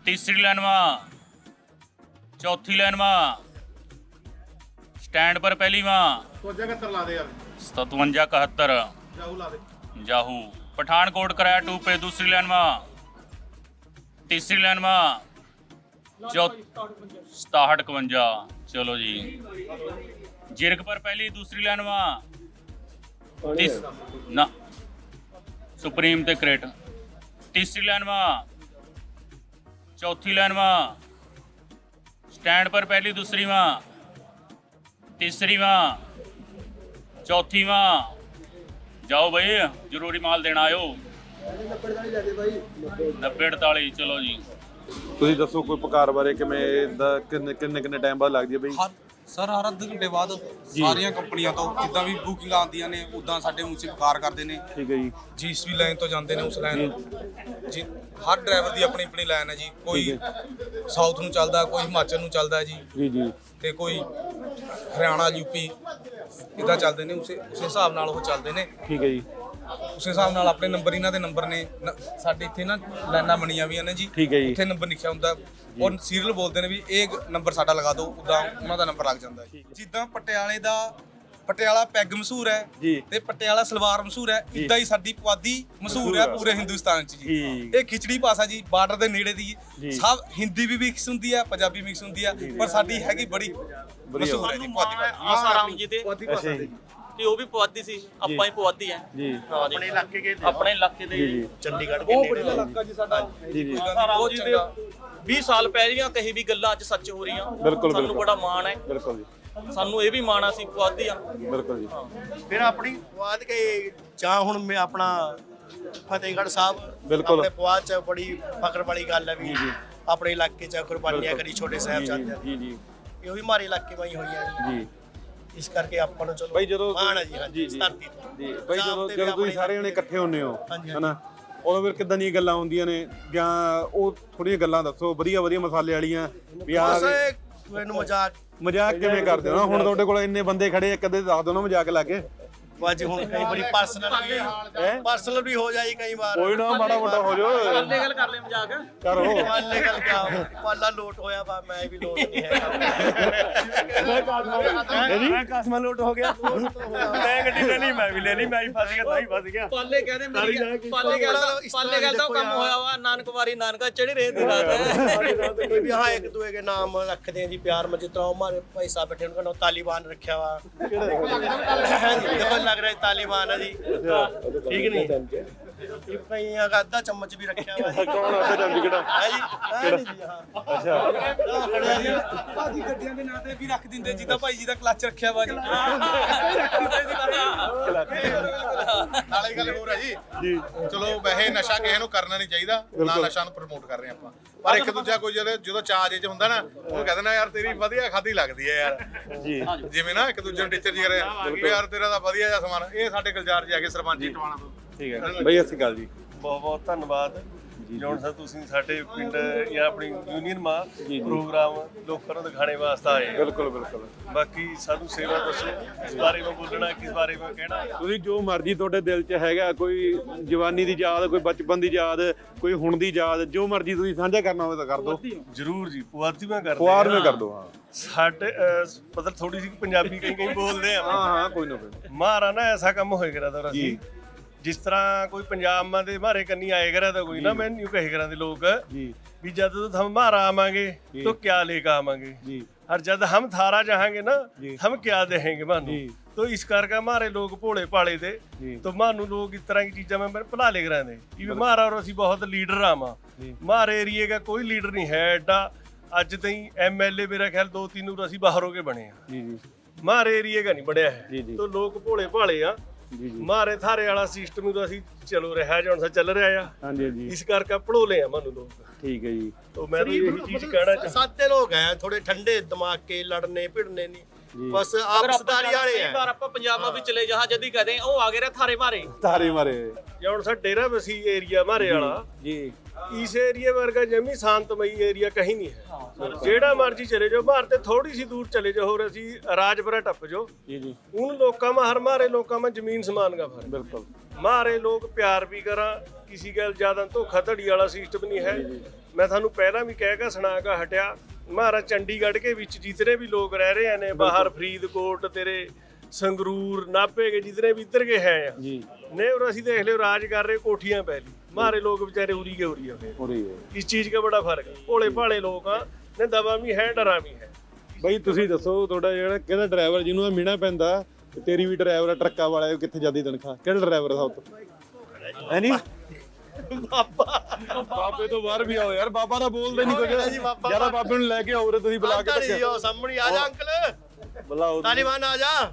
ਤੀਸਰੀ ਲੈਨਵਾ ਚੌਥੀ ਲੈਨਵਾ ਸਟੈਂਡ ਪਰ ਪਹਿਲੀ ਵਾਂ। सतवंजा कहत्तर जाहू पठानकोट कराया टू पे दूसरी लाइन में तीसरी लाइन में सताहठ कवंजा चलो जी जिरक पर पहली दूसरी लाइन में ना सुप्रीम ते क्रेट तीसरी लाइन में चौथी लाइन में स्टैंड पर पहली दूसरी में तीसरी में ਚੌਥੀ ਵਾਂ ਜਾਓ ਬਈ ਜ਼ਰੂਰੀ ਮਾਲ ਦੇਣ ਆਇਓ। 90 48 ਚਲੋ ਜੀ। ਤੁਸੀਂ ਦੱਸੋ ਕੋਈ ਪੁਕਾਰ ਬਾਰੇ ਕਿਵੇਂ ਕਿੰਨੇ ਕਿੰਨੇ ਟਾਈਮ ਬਾਅਦ ਲੱਗਦੀ ਹੈ ਬਈ? ਸਰ ਹਰ ਅੱਧੇ ਘੰਟੇ ਬਾਅਦ ਸਾਰੀਆਂ ਕੰਪਨੀਆਂ ਤੋਂ ਜਿੱਦਾਂ ਵੀ ਬੁਕਿੰਗ ਆਉਂਦੀਆਂ ਨੇ ਉਦਾਂ ਸਾਡੇ ਮੂੰਹ 'ਚ ਕਾਰ ਕਰਦੇ ਨੇ। ਠੀਕ ਹੈ ਜੀ। ਜੀਐਸਪੀ ਲਾਈਨ ਤੋਂ ਜਾਂਦੇ ਨੇ ਉਸ ਲਾਈਨ ਜੀ। ਹਰ ਡਰਾਈਵਰ ਦੀ ਆਪਣੀ ਆਪਣੀ ਲਾਈਨ ਹੈ ਜੀ। ਕੋਈ ਸਾਊਥ ਨੂੰ ਚੱਲਦਾ ਕੋਈ ਹਿਮਾਚਲ ਨੂੰ ਚੱਲਦਾ ਜੀ। ਜੀ ਜੀ। ਤੇ ਕੋਈ ਹਰਿਆਣਾ ਯੂਪੀ ਇਦਾਂ ਚੱਲਦੇ ਨੇ ਉਸੇ ਉਸੇ ਹਿਸਾਬ ਨਾਲ ਉਹ ਚੱਲਦੇ ਨੇ। ਠੀਕ ਹੈ ਜੀ। ਉਸੇ ਹਿਸਾਬ ਨਾਲ ਆਪਣੇ ਨੰਬਰ ਇਹਨਾਂ ਦੇ ਨੰਬਰ ਨੇ ਨ- ਸਾਡੇ ਇੱਥੇ ਨਾ ਲਾਈਨਾਂ ਬਣੀਆਂ ਵੀਆਂ ਨੇ ਜੀ। ਠੀਕ ਹੈ ਜੀ। ਉੱਥੇ ਨੰਬਰ ਲਿਖਿਆ ਹੁੰਦਾ ਔਰ ਸੀਰੀਅਲ ਬੋਲਦੇ ਨੇ ਵੀ ਇਹ ਨੰਬਰ ਸਾਡਾ ਲਗਾ ਦਿਓ ਉਦਾਂ ਉਹਨਾਂ ਦਾ ਨੰਬਰ ਲੱਗ ਜਾਂਦਾ ਹੈ। ਜਿੱਦਾਂ ਪਟਿਆਲੇ ਦਾ ਪਟਿਆਲਾ ਪੈਗ ਮਸ਼ਹੂਰ ਹੈ ਜੀ। ਤੇ ਪਟਿਆਲਾ ਸਲਵਾਰ ਮਸ਼ਹੂਰ ਹੈ ਇਦਾਂ ਹੀ ਸਾਡੀ ਪੁਆਧੀ ਮਸ਼ਹੂਰ ਹੈ ਪੂਰੇ ਹਿੰਦੁਸਤਾਨ 'ਚ ਜੀ। ਠੀਕ। ਇਹ ਖਿਚੜੀ ਭਾਸ਼ਾ ਜੀ ਬਾਰਡਰ ਦੇ ਨੇੜੇ ਦੀ ਜੀ। ਸਭ ਹਿੰਦੀ ਵੀ ਮਿਕਸ ਹੁੰਦੀ ਹੈ ਪੰਜਾਬੀ ਮਿਕਸ ਹੁੰਦੀ ਹੈ ਪਰ ਸਾਡੀ ਹੈਗੀ ਬੜੀ ਮਸ਼ਹੂਰ ਹੈ ਜੀ ਪੁਆਧੀ ਭਾਸ਼ਾ ਆਸਾਰਾਮ ਜੀ ਦੇ। ਅੱਛਾ ਜੀ। ਕਿ ਉਹ ਵੀ ਪੁਆਧੀ ਸੀ ਆਪਾਂ ਹੀ ਪੁਆਧੀ ਹੈ ਜੀ। ਆਪਣੇ ਇਲਾਕੇ ਦੇ ਆਪਣੇ ਇਲਾਕੇ ਦੇ ਜੀ ਚੰਡੀਗੜ੍ਹ ਬਹੁਤ ਬੜਾ ਇਲਾਕਾ ਜੀ ਸਾਡਾ। ਜੀ ਜੀ। ਆਸਾਰਾਮ ਜੀ ਦੇ 20 ਸਾਲ ਪਹਿਲੀਆਂ ਕਹੀ ਵੀ ਗੱਲਾਂ ਅੱਜ ਸੱਚ ਹੋ ਰਹੀਆਂ। ਬਿਲਕੁਲ, ਸਾਨੂੰ ਬਿਲਕੁਲ। ਬੜਾ ਮਾਣ ਹੈ। ਬਿਲਕੁਲ ਜੀ। ਸਾਨੂੰ ਇਹ ਵੀ ਮਾਣ ਆ ਸੀ ਪੁਆਧੀ ਆ। ਬਿਲਕੁਲ ਜੀ। ਫਿਰ ਆਪਣੀ ਪੁਆਧ ਕੇ ਜਾਂ ਹੁਣ ਮੈਂ ਆਪਣਾ ਫਤਿਹਗੜ੍ਹ ਸਾਹਿਬ ਬਿਲਕੁਲ। ਆਪਣੇ ਪੁਆਧ ਚ ਬੜੀ ਫਖਰ ਵਾਲੀ ਗੱਲ ਹੈ ਵੀ ਆਪਣੇ ਇਲਾਕੇ ਚ ਕੁਰਬਾਨੀਆਂ ਕਰੀ ਛੋਟੇ ਸਾਹਿਬਜ਼ਾਦਿਆਂ ਜੀ ਜੀ ਇਹ ਵੀ ਮਾਰੇ ਇਲਾਕੇ ਮਾਈ ਹੋਈਆਂ ਜੀ ਜੀ। ਇਸ ਕਰਕੇ ਆਪਾਂ ਨੂੰ ਚਲੋ ਬਈ ਜਦੋਂ ਮਾਣ ਹੈ ਜੀ ਹਾਂਜੀ। ਇਸ ਧਰਤੀ ਤੇ। ਜੀ ਬਈ ਜਦੋਂ ਜਦੋਂ ਤੁਸੀਂ ਸਾਰੇ ਜਣੇ ਇਕੱਠੇ ਹੁੰਨੇ ਹੋ ਹਨਾ? ਉਦੋਂ ਫਿਰ ਕਿੱਦਾਂ ਦੀਆਂ ਗੱਲਾਂ ਹੁੰਦੀਆਂ ਨੇ? ਜਾਂ ਉਹ ਥੋੜੀਆਂ ਗੱਲਾਂ ਦੱਸੋ ਵਧੀਆ ਵਧੀਆ ਮਸਾਲੇ ਵਾਲੀਆਂ ਵੀ ਆ ਮੈਨੂੰ ਮਜ਼ਾਕ ਮਜ਼ਾਕ ਕਿਵੇਂ ਕਰਦੇ ਹੋ? ਨਾ ਹੁਣ ਤੁਹਾਡੇ ਕੋਲ ਇੰਨੇ ਬੰਦੇ ਖੜੇ ਆ ਕਦੇ ਦੱਸ ਦਿਓ ਨਾ ਮਜ਼ਾਕ ਲਾ ਕੇ। ਉਹ ਹੁਣ ਕਈ ਵਾਰੀ ਪਰਸਨਲ ਪਰਸਨਲ ਵੀ ਹੋ? ਜਾਈ ਕਈ ਵਾਰ। ਕੋਈ ਨਾ ਮਾੜਾ ਮੋਟਾ ਹੋ ਜਾਓ। ਪਾਲੇ ਗੱਲ ਕਰ ਲੈ ਮਜ਼ਾਕ। ਕਰੋ ਪਾਲੇ ਗੱਲ ਕਰ ਪਾਲਾ ਲੋਟ ਹੋਇਆ ਵਾ ਮੈਂ ਵੀ ਲੋਟ ਨਹੀਂ ਹੈਗਾ। ਮੈਂ ਕਾਸਮਾ ਲੋਟ ਹੋ ਗਿਆ। ਮੈਂ ਗੱਡੀ ਲੈ ਲਈ ਮੈਂ ਵੀ ਲੈ ਲਈ ਮੈਂ ਹੀ ਫਸ ਗਿਆ ਤਾਂ ਹੀ ਫਸ ਗਿਆ। ਪਾਲੇ ਕਹਿੰਦੇ ਮੇਰੀ ਪਾਲੇ ਕਹਿੰਦਾ ਪਾਲੇ ਕਹਿੰਦਾ ਕੰਮ ਹੋਇਆ ਵਾ ਨਾਨਕ ਵਾਰੀ ਨਾਨਕਾ ਚੜੀ ਰੇਤ ਦੀ ਰਾਤ। ਹੈ ਕੋਈ ਵੀ ਹਾਂ ਇੱਕ ਦੂਏ ਦੇ ਨਾਮ ਰੱਖਦੇ ਆ ਜੀ ਪਿਆਰ ਮਜਿੱਤਰਾ ਮਾਰੇ ਭਾਈ ਬੈਠੇ ਉਹਨਾਂ ਨੂੰ ਤਾਲੀਬਾਨ ਰੱਖਿਆ ਵਾ। ਕਿਹੜਾ? ਦੇਖੋ लग रहा है तालिबान है जी ठीक नहीं ਚਲੋ ਵੈਸੇ ਨਸ਼ਾ ਕਿਸੇ ਨੂੰ ਕਰਨਾ ਨਹੀਂ ਚਾਹੀਦਾ ਨਾ ਨਸ਼ਾ ਨੂੰ ਪ੍ਰਮੋਟ ਕਰ ਰਹੇ ਆਪਾਂ। ਪਰ ਇੱਕ ਦੂਜਾ ਕੋਈ ਜਦੋਂ ਜਦੋਂ ਚਾਹ ਜੇ ਹੁੰਦਾ ਨਾ ਉਹ ਕਹਿੰਦੇ ਨਾ ਯਾਰ ਤੇਰੀ ਵਧੀਆ ਖਾਦੀ ਲੱਗਦੀ ਹੈ ਯਾਰ। ਜਿਵੇਂ ਨਾ ਇੱਕ ਦੂਜੇ ਨੂੰ ਟੀਚਰ ਜੀ ਕਰੇ ਯਾਰ ਤੇਰਾ ਤਾਂ ਵਧੀਆ ਜਿਹਾ ਸਮਾਨ ਇਹ ਸਾਡੇ ਗੁਲਜ਼ਾਰ ਜੀ ਆ ਕੇ ਸਰਪੰਚ ਜੀ ਟਵਾਣਾ ਠੀਕ ਹੈ। ਬਈ ਅਸੀਂ ਗੱਲ ਜੀ। ਬਹੁਤ ਬਹੁਤ ਧੰਨਵਾਦ। ਜੌਨ ਸਾਹਿਬ ਤੁਸੀਂ ਸਾਡੇ ਪਿੰਡ ਜਾਂ ਆਪਣੀ ਯੂਨੀਅਨ ਮਾ ਪ੍ਰੋਗਰਾਮ ਲੋਕਾਂ ਨੂੰ ਦਿਖਾਣੇ ਵਾਸਤੇ ਆਏ। ਬਿਲਕੁਲ ਬਿਲਕੁਲ। ਬਾਕੀ ਸਾਨੂੰ ਸੇਵਾ ਦੱਸੋ ਇਸ ਬਾਰੇ ਵਿੱਚ ਬੋਲਣਾ ਕਿਸ ਬਾਰੇ ਵਿੱਚ ਕਹਿਣਾ। ਤੁਸੀਂ ਜੋ ਮਰਜ਼ੀ ਤੁਹਾਡੇ ਦਿਲ 'ਚ ਹੈਗਾ ਕੋਈ ਜਵਾਨੀ ਦੀ ਯਾਦ ਕੋਈ ਬਚਪਨ ਦੀ ਯਾਦ ਕੋਈ ਹੁਣ ਦੀ ਯਾਦ ਜੋ ਮਰਜ਼ੀ ਤੁਸੀਂ ਸਾਂਝਾ ਕਰਨਾ ਹੋਵੇ ਤਾਂ ਕਰ ਦਿਓ। ਜਰੂਰ ਜੀ ਪੁਆਧੀ ਮੈਂ ਕਰਦੇ ਖੁਆਰ ਹਾਂ। ਮੈਂ ਕਰ ਦਿਓ ਹਾਂ। ਸਾਡੇ ਮਤਲਬ ਥੋੜੀ ਜਿਹੀ ਪੰਜਾਬੀ ਕਈ ਕਈ ਬੋਲਦੇ ਆ। ਹਾਂ ਹਾਂ ਕੋਈ ਨਾ ਕੋਈ। ਮਾਰਾ ਨਾ ਐਸਾ ਕੰਮ ਹੋਏ ਕਰਾ ਦਰ। ਅਸੀਂ। ਜਿਸ ਤਰ੍ਹਾਂ ਕੋਈ ਪੰਜਾਬ ਮਾ ਦੇ ਮਾਰੇ ਕੰਨੀ ਆਏ ਕਰਾ ਤਾਂ ਕੋਈ ਨਾ ਮੈਂ ਨਿਊ ਕਹੇ ਕਰਾਂ ਦੇ ਲੋਕ ਜੀ। ਵੀ ਜਦ ਤੋਂ ਹਮ ਮਾਰਾ ਆਵਾਂਗੇ ਤੋ ਕਿਆ ਲੈ ਕੇ ਆਵਾਂਗੇ? ਜੀ। ਹਰ ਜਦ ਹਮ ਥਾਰਾ ਜਾਹਾਂਗੇ ਨਾ ਹਮ ਕਿਆ ਦੇਹਾਂਗੇ ਮਾਨੂੰ? ਤੋ ਇਸ ਕਰਕੇ ਹਮਾਰੇ ਲੋਕ ਭੋਲੇ ਭਾਲੇ ਦੇ ਤੋ ਮਾਨੂੰ ਲੋਕ ਇਸ ਤਰ੍ਹਾਂ ਦੀ ਚੀਜ਼ਾਂ ਮੈਂ ਭੁਲਾ ਲੈ ਕਰਾਂ ਦੇ ਕਿ ਮਾਰਾ ਔਰ ਅਸੀਂ ਬਹੁਤ ਲੀਡਰ ਆਵਾਂ ਮਾਰੇ ਏਰੀਏ ਦਾ ਕੋਈ ਲੀਡਰ ਨਹੀਂ ਹੈ ਐਡਾ। ਅੱਜ ਤਾਈਂ ਐਮਐਲਏ ਮੇਰਾ ਖਿਆਲ ਦੋ ਤਿੰਨ ਨੂੰ ਅਸੀਂ ਬਾਹਰ ਹੋ ਕੇ ਬਣੇ ਆ। ਜੀ ਜੀ। ਮਾਰੇ ਏਰੀਏ ਦਾ ਨਹੀਂ ਬਣਿਆ ਹੈ। ਤੋ ਲੋਕ ਭੋਲੇ ਭਾਲੇ ਆ। ਮਾਰੇ ਥਾਰੇ ਵਾਲਾ ਸਿਸਟਮ ਨੂੰ ਅਸੀਂ ਚਲੋ ਰਿਹਾ ਜਾਂ ਚੱਲ ਰਿਹਾ ਆ। ਇਸ ਕਰਕੇ ਭੜੋਲੇ ਆ ਮਨ ਲੋਕ। ਠੀਕ ਹੈ ਜੀ। ਤੋ ਮੈਂ ਵੀ ਇਹ ਚੀਜ਼ ਕਹਿਣਾ ਚਾਹੁੰਦਾ। ਸਾਦੇ ਲੋਕ ਹੈ ਥੋੜੇ ਠੰਡੇ ਦਿਮਾਗ ਕੇ ਲੜਨੇ ਭਿੜਨੇ ਨਹੀਂ। ਬਸ ਆਪਸਦਾਰੀ ਵਾਲੇ ਆ। ਇੱਕ ਵਾਰ ਆਪਾਂ ਪੰਜਾਬਾਂ ਵਿੱਚ ਚਲੇ ਜਾ ਜਦੀ ਕਹਦੇ ਉਹ ਆ ਗਏ ਰੇ ਥਾਰੇ ਮਾਰੇ। ਤਾਰੇ ਮਾਰੇ। ਜਾਂ ਹੁਣ ਸਾ ਡੇਰਾ ਵਸੀ ਏਰੀਆ ਮਾਰੇ ਵਾਲਾ। ਜੀ। ਇਸ ਏਰੀਆ ਵਰਗਾ ਜਮੀ ਸ਼ਾਂਤਮਈ ਏਰੀਆ ਕहीं ਨਹੀਂ ਹੈ। ਜਿਹੜਾ ਮਰਜ਼ੀ ਚਲੇ ਜਾਓ ਬਾਹਰ ਤੇ ਥੋੜੀ ਸੀ ਦੂਰ ਚਲੇ ਜਾਓ ਹੋਰ ਅਸੀਂ ਰਾਜਪੁਰਾ ਟੱਪ ਜਾਓ। ਜੀ ਜੀ। ਉਨ ਲੋਕਾਂ ਮਾ ਹਰ ਮਾਰੇ ਲੋਕਾਂ ਮਾ ਜ਼ਮੀਨ ਸਮਾਨ ਦਾ ਫ਼ਰਕ। ਬਿਲਕੁਲ। ਮਾਰੇ ਲੋਕ ਪਿਆਰ ਵੀ ਕਰਾਂ ਕਿਸੇ ਗੱਲ ਜ਼ਿਆਦਾ ਧੋਖਾ ਧੜੀ ਵਾਲਾ ਸਿਸਟਮ ਨਹੀਂ ਹੈ। ਮੈਂ ਤੁਹਾਨੂੰ ਪਹਿਲਾਂ ਵੀ ਕਹਿ ਕੇ ਸੁਣਾ ਕੇ ਹਟਿਆ ਮਹਾਰਾ ਚੰਡੀਗੜ੍ਹ ਕੇ ਵਿੱਚ ਜਿਤਨੇ ਵੀ ਲੋਕ ਰਹਿ ਰਹੇ ਨੇ ਬਾਹਰ ਫਰੀਦਕੋਟ ਤੇਰੇ ਸੰਗਰੂਰ ਨਾਭੇ ਕੇ ਜਿਤਨੇ ਵੀ ਇੱਧਰ ਕੇ ਹੈ ਆ। ਜੀ। ਨੇ ਔਰ ਅਸੀਂ ਦੇਖ ਲਿਓ ਰਾਜ ਕਰ ਰਹੇ ਕੋਠੀਆਂ ਪੈ ਲਈ ਮਾਰੇ ਲੋਕ ਵਿਚਾਰੇ ਉਰੀ ਕੇ ਉਰੀ ਆ ਫਿਰ। ਹੈ ਇਸ ਚੀਜ਼ ਦਾ ਬੜਾ ਫ਼ਰਕ ਹੈ ਭੋਲੇ ਭਾਲੇ ਲੋਕ ਆ ਨੇ ਦਵਾ ਵੀ ਹੈ ਡਰਾਂ ਵੀ ਹੈ। ਬਈ ਤੁਸੀਂ ਦੱਸੋ ਤੁਹਾਡਾ ਜਿਹੜਾ ਕਿਹੜਾ ਡਰਾਈਵਰ ਜਿਹਨੂੰ ਇਹ ਮੀਣਾ ਪੈਂਦਾ ਤੇਰੀ ਵੀ ਡਰਾਈਵਰ ਆ ਟਰੱਕਾਂ ਵਾਲਾ ਕਿੱਥੇ ਜਾਂਦੀ ਤਨਖਾਹ? ਕਿਹੜਾ ਡਰਾਈਵਰ ਸਭ ਤੋਂ? ਹੈ ਨਹੀਂ ਬਾਬਾ। ਬਾਬੇ ਤੋਂ ਬਾਹਰ ਵੀ ਆਓ ਯਾਰ ਬਾਬਾ ਤਾਂ ਬੋਲਦੇ ਨਹੀਂ ਕੁਝ। ਜੀ, ਬਾਬਾ। ਜ਼ਿਆਦਾ ਬਾਬੇ। ਨੂੰ ਲੈ ਕੇ ਆਓ ਉਰੇ ਤੁਸੀਂ ਬੁਲਾ ਕੇ ਉਹ ਸਾਹਮਣੇ ਆ ਜਾ ਅੰਕਲ। ਬੁਲਾਓ ਤਾਲੀਬਾਨ ਆ ਜਾ।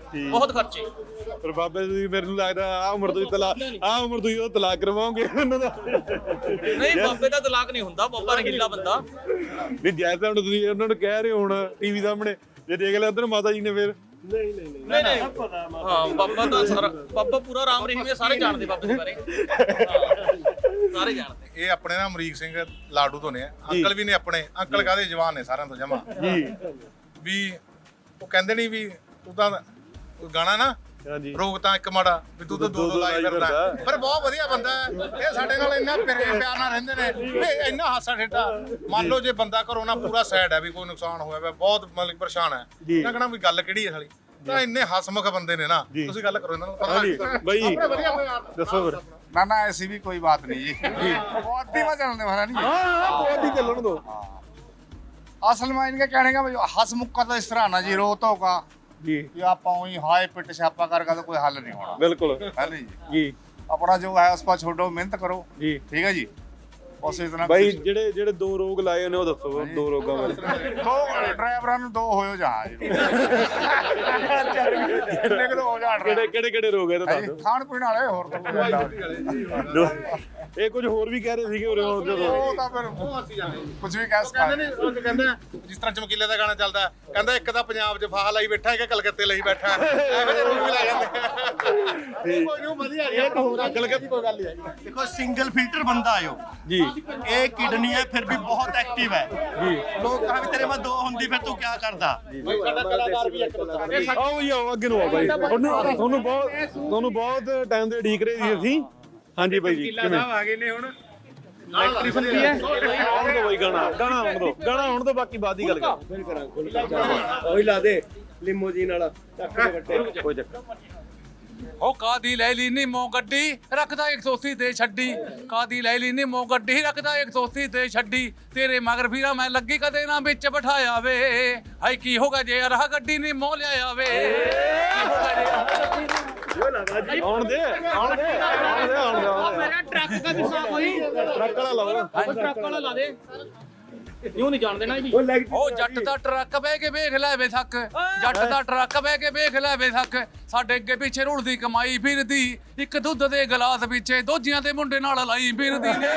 ਬਹੁਤ ਖਰਚੇ। ਪਰ ਬਾਬੇ ਤੁਸੀਂ ਮੇਰੇ ਨੂੰ ਲੱਗਦਾ ਆ ਉਮਰ ਤੋਂ ਹੀ ਤਲਾਕ ਆ ਉਮਰ ਤੋਂ ਹੀ ਉਹ ਤਲਾਕ ਕਰਵਾਓਗੇ ਉਹਨਾਂ ਦਾ। ਨਹੀਂ ਬਾਬੇ ਦਾ ਤਲਾਕ ਨਹੀਂ ਹੁੰਦਾ ਬਾਬਾ ਰੰਗੀਲਾ ਬੰਦਾ। ਨਹੀਂ ਜੈਸੇ ਹੁਣ ਤੁਸੀਂ ਉਹਨਾਂ ਨੂੰ ਕਹਿ ਰਹੇ ਹੋ ਹੁਣ ਟੀਵੀ ਸਾਹਮਣੇ ਜੇ ਦੇਖ ਲਿਆ ਉਧਰ ਮਾਤਾ ਜੀ ਨੇ ਫਿਰ। ਨਹੀਂ ਨਹੀਂ ਨਹੀਂ। ਪਤਾ ਹਾਂ ਬਾਬਾ ਦਾ ਸਾਰਾ ਬਾਬਾ ਪੂਰਾ ਰਾਮ ਰਹੀਮ ਇਹ ਸਾਰੇ ਜਾਣਦੇ ਬਾਬੇ ਦੇ ਬਾਰੇ। ਸਾਰੇ ਜਾਣਦੇ। ਇਹ ਆਪਣੇ ਨਾ ਅਮਰੀਕ ਸਿੰਘ ਲਾਡੂ ਤੋਂ ਨੇ ਅੰਕਲ ਵੀ ਨੇ ਆਪਣੇ ਅੰਕਲ ਕਾਦੇ ਜਵਾਨ ਨੇ ਸਾਰਿਆਂ ਤੋਂ ਜਮਾ। ਜੀ। ਵੀ ਉਹ ਕਹਿੰਦੇ ਨਹੀਂ ਵੀ ਤੂੰ ਤਾਂ ਗਾਣਾ ਨਾ ਹਾਂਜੀ ਰੋਗ ਤਾਂ ਇੱਕ ਮਾੜਾ ਵੀ ਤੂੰ ਤਾਂ ਦੋ ਦੋ ਲਾਈ ਫਿਰਦਾ ਪਰ ਬਹੁਤ ਵਧੀਆ ਬੰਦਾ ਹੈ ਇਹ ਸਾਡੇ ਨਾਲ ਇੰਨਾ ਪਿਆਰੇ ਪਿਆਰ ਨਾਲ ਰਹਿੰਦੇ ਨੇ ਵੀ ਇੰਨਾ ਹਾਸਾ ਠੇਡਾ ਮੰਨ ਲਓ ਜੇ ਬੰਦਾ ਘਰੋਂ ਨਾ ਪੂਰਾ ਸੈਡ ਹੈ ਵੀ ਕੋਈ ਨੁਕਸਾਨ ਹੋਇਆ ਵਾ ਬਹੁਤ ਮਤਲਬ ਪਰੇਸ਼ਾਨ ਹੈ ਜੀ। ਨਾ ਕਹਣਾ ਵੀ ਗੱਲ ਕਿਹੜੀ ਹੈ ਸਾਲੀ ਤਾਂ ਇੰਨੇ ਹਸਮੁਖ ਬੰਦੇ ਨੇ ਨਾ ਜੀ। ਤੁਸੀਂ ਗੱਲ ਕਰੋ ਇਹਨਾਂ ਨਾਲ ਪਤਾ ਹਾਂਜੀ ਲੱਗ- ਬਈ ਆਪਣੇ ਵਧੀਆ ਪਿਆਰ ਦੱਸੋ ਫਿਰ ना ना ऐसी भी कोई बात नहीं जी बहुत धीमा चलने वाला नहीं ਹਾਂ ਹਾਂ ਬਹੁਤ ਹੀ ਚੱਲਣ ਦੋ असल में इनके कहने का भाई हंसमुख का तो इस तरह ना जी रोतो का ਜੀ। ਆਪਾਂ ਉਹੀ ਹਾਏ ਪਿੱਟ ਛਾਪਾ ਕਰ ਕਰ ਕੋਈ ਹੱਲ ਨਹੀਂ ਹੋਣਾ। ਬਿਲਕੁਲ। ਹੈਨਾ ਜੀ? ਆਪਣਾ ਜੋ ਹੈ ਉਸ ਪਾ ਛੋਡੋ ਮਿਹਨਤ ਕਰੋ। ਜੀ। ਠੀਕ ਹੈ ਜੀ? ਉਸੇ ਤਰ੍ਹਾਂ ਬਾਈ ਜਿਹੜੇ ਜਿਹੜੇ ਦੋ ਰੋਗ ਲਾਏ ਨੇ ਉਹ ਦੱਸੋ ਦੋ ਰੋਗਾਂ ਬਾਰੇ। ਦੋ ਡਰਾਈਵਰਾਂ ਨੂੰ ਦੋ ਹੋਇਓ ਜਹਾਜ਼ ਕਿਹੜੇ ਕਿਹੜੇ ਕਿਹੜੇ ਰੋਗ ਹੈ ਤਾਂ ਦੱਸੋ ਖਾਣ ਪੀਣ ਵਾਲੇ ਹੋਰ ਤਾਂ ਇਹ ਕੁਝ ਹੋਰ ਵੀ ਕਹਿ ਰਹੇ ਸੀਗੇ ਉਰੇ ਉਹ ਤਾਂ ਫਿਰ ਉਹ ਅਸੀਂ ਜਾਂਦੇ ਕੁਝ ਵੀ ਕਹਿ ਸਕਦੇ। ਨੇ ਉਹ ਤਾਂ ਜਿਸ ਤਰ੍ਹਾਂ ਚਮਕੀਲੇ ਦਾ ਗਾਣਾ ਚੱਲਦਾ ਕਹਿੰਦਾ ਇੱਕ ਤਾਂ ਪੰਜਾਬ 'ਚ ਫਾਹ ਲਾਈ ਬੈਠਾ ਇੱਕ ਕਲਕੱਤੇ ਲਈ ਬੈਠਾ। ਐਵੇਂ ਦੇ ਵੀ ਲਾ ਜਾਂਦੇ ਕੋਈ ਵਧੀਆ ਨਹੀਂ ਕਲਕੱਤੇ ਕੋਈ ਗੱਲ ਨਹੀਂ ਦੇਖੋ ਸਿੰਗਲ ਫਿਲਟਰ ਬੰਦਾ ਆਇਓ ਜੀ। ਇਹ ਕਿਡਨੀ ਹੈ ਫਿਰ ਵੀ ਬਹੁਤ ਐਕਟਿਵ ਹੈ। ਜੀ। ਲੋਕ ਕਹਿੰਦੇ ਤੇਰੇ ਮਾ ਦੋ ਹੁੰਦੀ ਫਿਰ ਤੂੰ ਕੀ ਕਰਦਾ? ਸਾਡਾ ਕਲਾਕਾਰ ਅੱਗੇ ਨੂੰ ਆਓ ਬਾਈ। ਤੁਹਾਨੂੰ ਤੁਹਾਨੂੰ ਬਹੁਤ ਤੁਹਾਨੂੰ ਬਹੁਤ ਟਾਈਮ ਦੇ ਢੀਕ ਰਹੇ ਸੀ ਅਸੀਂ। ਹਾਂਜੀ ਬਾਈ ਜੀ ਕਿਵੇਂ? ਆ ਗਏ ਨੇ ਹੁਣ। ਇਲੈਕਟ੍ਰੀਸ਼ਨ ਕੀ ਹੈ। ਆਉਣ ਦੋ ਬਾਈ ਗਾਣਾ ਗਾਣਾ ਆਉਣ ਦੋ ਗਾਣਾ ਆਉਣ ਦੋ ਬਾਕੀ ਬਾਅਦ ਦੀ ਗੱਲ ਕਰ ਉਹੀ ਲਾ ਦੇ ਲਿਮੋਜੀਨ ਵਾਲਾ ਚੱਕ ਦੇ ਵੱਟੇ ਕੋਈ ਚੱਕਰ ਉਹ ਕਾਦੀ ਲੈ ਲਈ ਨੀ ਮੋ ਗੱਡੀ? ਰੱਖਦਾ 180 ਤੇ ਛੱਡੀ। ਕਾਦੀ ਲੈ ਲਈ ਨੀ ਮੋ ਗੱਡੀ? ਰੱਖਦਾ 180 ਤੇ ਛੱਡੀ। ਤੇਰੇ ਮਗਰ ਵੀਰਾ ਮੈਂ ਲੱਗੀ ਕਦੇ ਨਾ ਵਿੱਚ ਬਿਠਾਇਆ ਵੇ। ਹਾਈ ਕੀ ਹੋਗਾ ਜੇ ਰਾਹ ਗੱਡੀ ਨੀ ਮੋ ਲਿਆਇਆ ਵੇ? ਕੀ ਹੋਗਾ ਜੇ ਆਹ ਗੱਡੀ ਆਉਣ ਦੇ ਆਉਣ ਦੇ ਆਉਣ ਦੇ ਆਉਣ ਦੇ ਆਉਣ ਦੇ। ਮੇਰਾ ਟਰੱਕ ਦਾ ਵੀ ਸਾਫ਼ ਹੋਈ। ਟਰੱਕ ਵਾਲਾ ਲਾਓ। ਟਰੱਕ ਵਾਲਾ ਲਾ ਦੇ। ਕਿਉਂ ਨਹੀਂ ਜਾਣਦੇ ਨਾ ਜੀ ਉਹ ਜੱਟ ਦਾ ਟਰੱਕ ਬਹਿ ਕੇ ਵੇਖ ਲੈ ਵੇ ਥੱਕ। ਜੱਟ ਦਾ ਟਰੱਕ ਬਹਿ ਕੇ ਵੇਖ ਲੈ ਵੇ ਥੱਕ। ਸਾਡੇ ਅੱਗੇ ਪਿੱਛੇ ਰੁਲਦੀ ਕਮਾਈ ਫਿਰਦੀ। ਇੱਕ ਦੁੱਧ ਦੇ ਗਲਾਸ ਪਿੱਛੇ ਦੋਜੀਆਂ ਦੇ ਮੁੰਡੇ ਨਾਲ ਲਾਈ ਫਿਰਦੀ। ਨੇ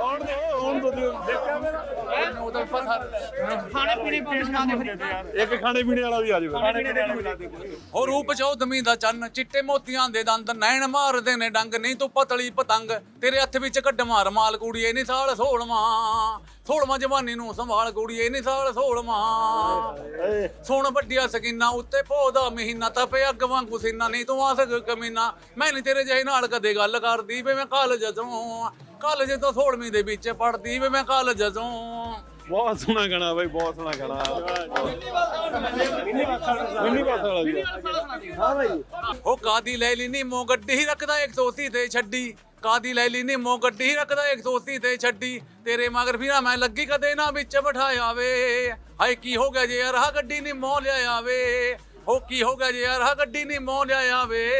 ਆਉਣ ਦੋ ਆਉਣ ਦੋ। ਦੇਖਿਆ ਮੇਰਾ ਖਾਣੇ ਪੀਣੇ ਪੀਣੇ ਸੁਣਾ ਦੇ ਫਿਰ ਇੱਕ ਖਾਣੇ ਪੀਣੇ ਵਾਲਾ ਵੀ ਆ ਜਾਵੇ। ਹੋ ਰੂਪ ਚੌਦਵੀਂ ਦਾ ਚੰਨ ਚਿੱਟੇ ਮੋਤੀਆਂ ਦੇ ਦੰਦ ਨੈਣ ਮਾਰਦੇ ਨੇ ਡੰਗ ਨਹੀਂ ਤੂੰ ਪਤਲੀ ਪਤੰਗ। ਤੇਰੇ ਹੱਥ ਵਿੱਚ ਕੱਢ ਮਾਰ ਮਾਲ ਕੁੜੀਏ ਨਹੀਂ ਸਾਲ ਸੋਲਵਾਂ। ਸੋਲਵਾਂ ਜਵਾਨੀ ਨੂੰ ਸੰਭਾਲ ਕੁੜੀਏ ਨਹੀਂ ਸਾਲ ਸੋਲਵਾਂ ਸੋਣ ਵੱਡਿਆ ਸਕੀਨਾ ਉੱਤੇ ਪੌਦਾ ਮਹੀਨਾ ਤਪੇ ਅੱਗ ਵਾਂਗੂ ਸੀਨਾ ਨਹੀਂ ਤੂੰ ਆਸਕ ਕਮੀਨਾ। ਮੈਂ ਨਹੀਂ ਤੇਰੇ ਜਿਹੇ ਨਾਲ ਕਦੇ ਗੱਲ ਕਰਦੀ ਵੇ ਮੈਂ ਕਾਲਜ ਤੋਂ ਕਾਲਜ ਤੋਂ 16ਵੀਂ ਦੇ ਵਿੱਚ ਪੜਦੀ ਵੇ ਮੈਂ ਕਾਲਜ ਤੋਂ ਬਹੁਤ ਸੋਹਣਾ ਗਾਣਾ ਬਾਈ ਬਹੁਤ ਸੋਹਣਾ ਗਾਣਾ। ਮਿੰਨੀ ਬਾਸ ਵਾਲਾ ਵੀ ਆ। ਉਹ ਕਾਦੀ ਲੈ ਲਈ ਨੀ ਮੋ ਗੱਡੀ ਰੱਖਦਾ 180 ਤੇ ਛੱਡੀ। ਕਾਦੀ ਲੈ ਲਈ? ਨੀ ਮੋ ਗੱਡੀ ਰੱਖਦਾ 180 ਤੇ ਛੱਡੀ। ਤੇਰੇ ਮਗਰ ਫਿਰਾਂ ਮੈਂ ਲੱਗੀ ਕਦੇ ਨਾ ਵਿੱਚ ਬਿਠਾਇਆ ਵੇ। ਹਾਏ, ਕੀ ਹੋ ਗਿਆ ਜੇ ਯਾਰ, ਆਹ ਗੱਡੀ ਨੀ ਮੋ ਲਿਆਇਆ ਵੇ। ਉਹ ਕੀ ਹੋ ਗਿਆ ਜੇ ਯਾਰ, ਆਹ ਗੱਡੀ ਨੀ ਮੋ ਲਿਆਇਆ ਵੇ।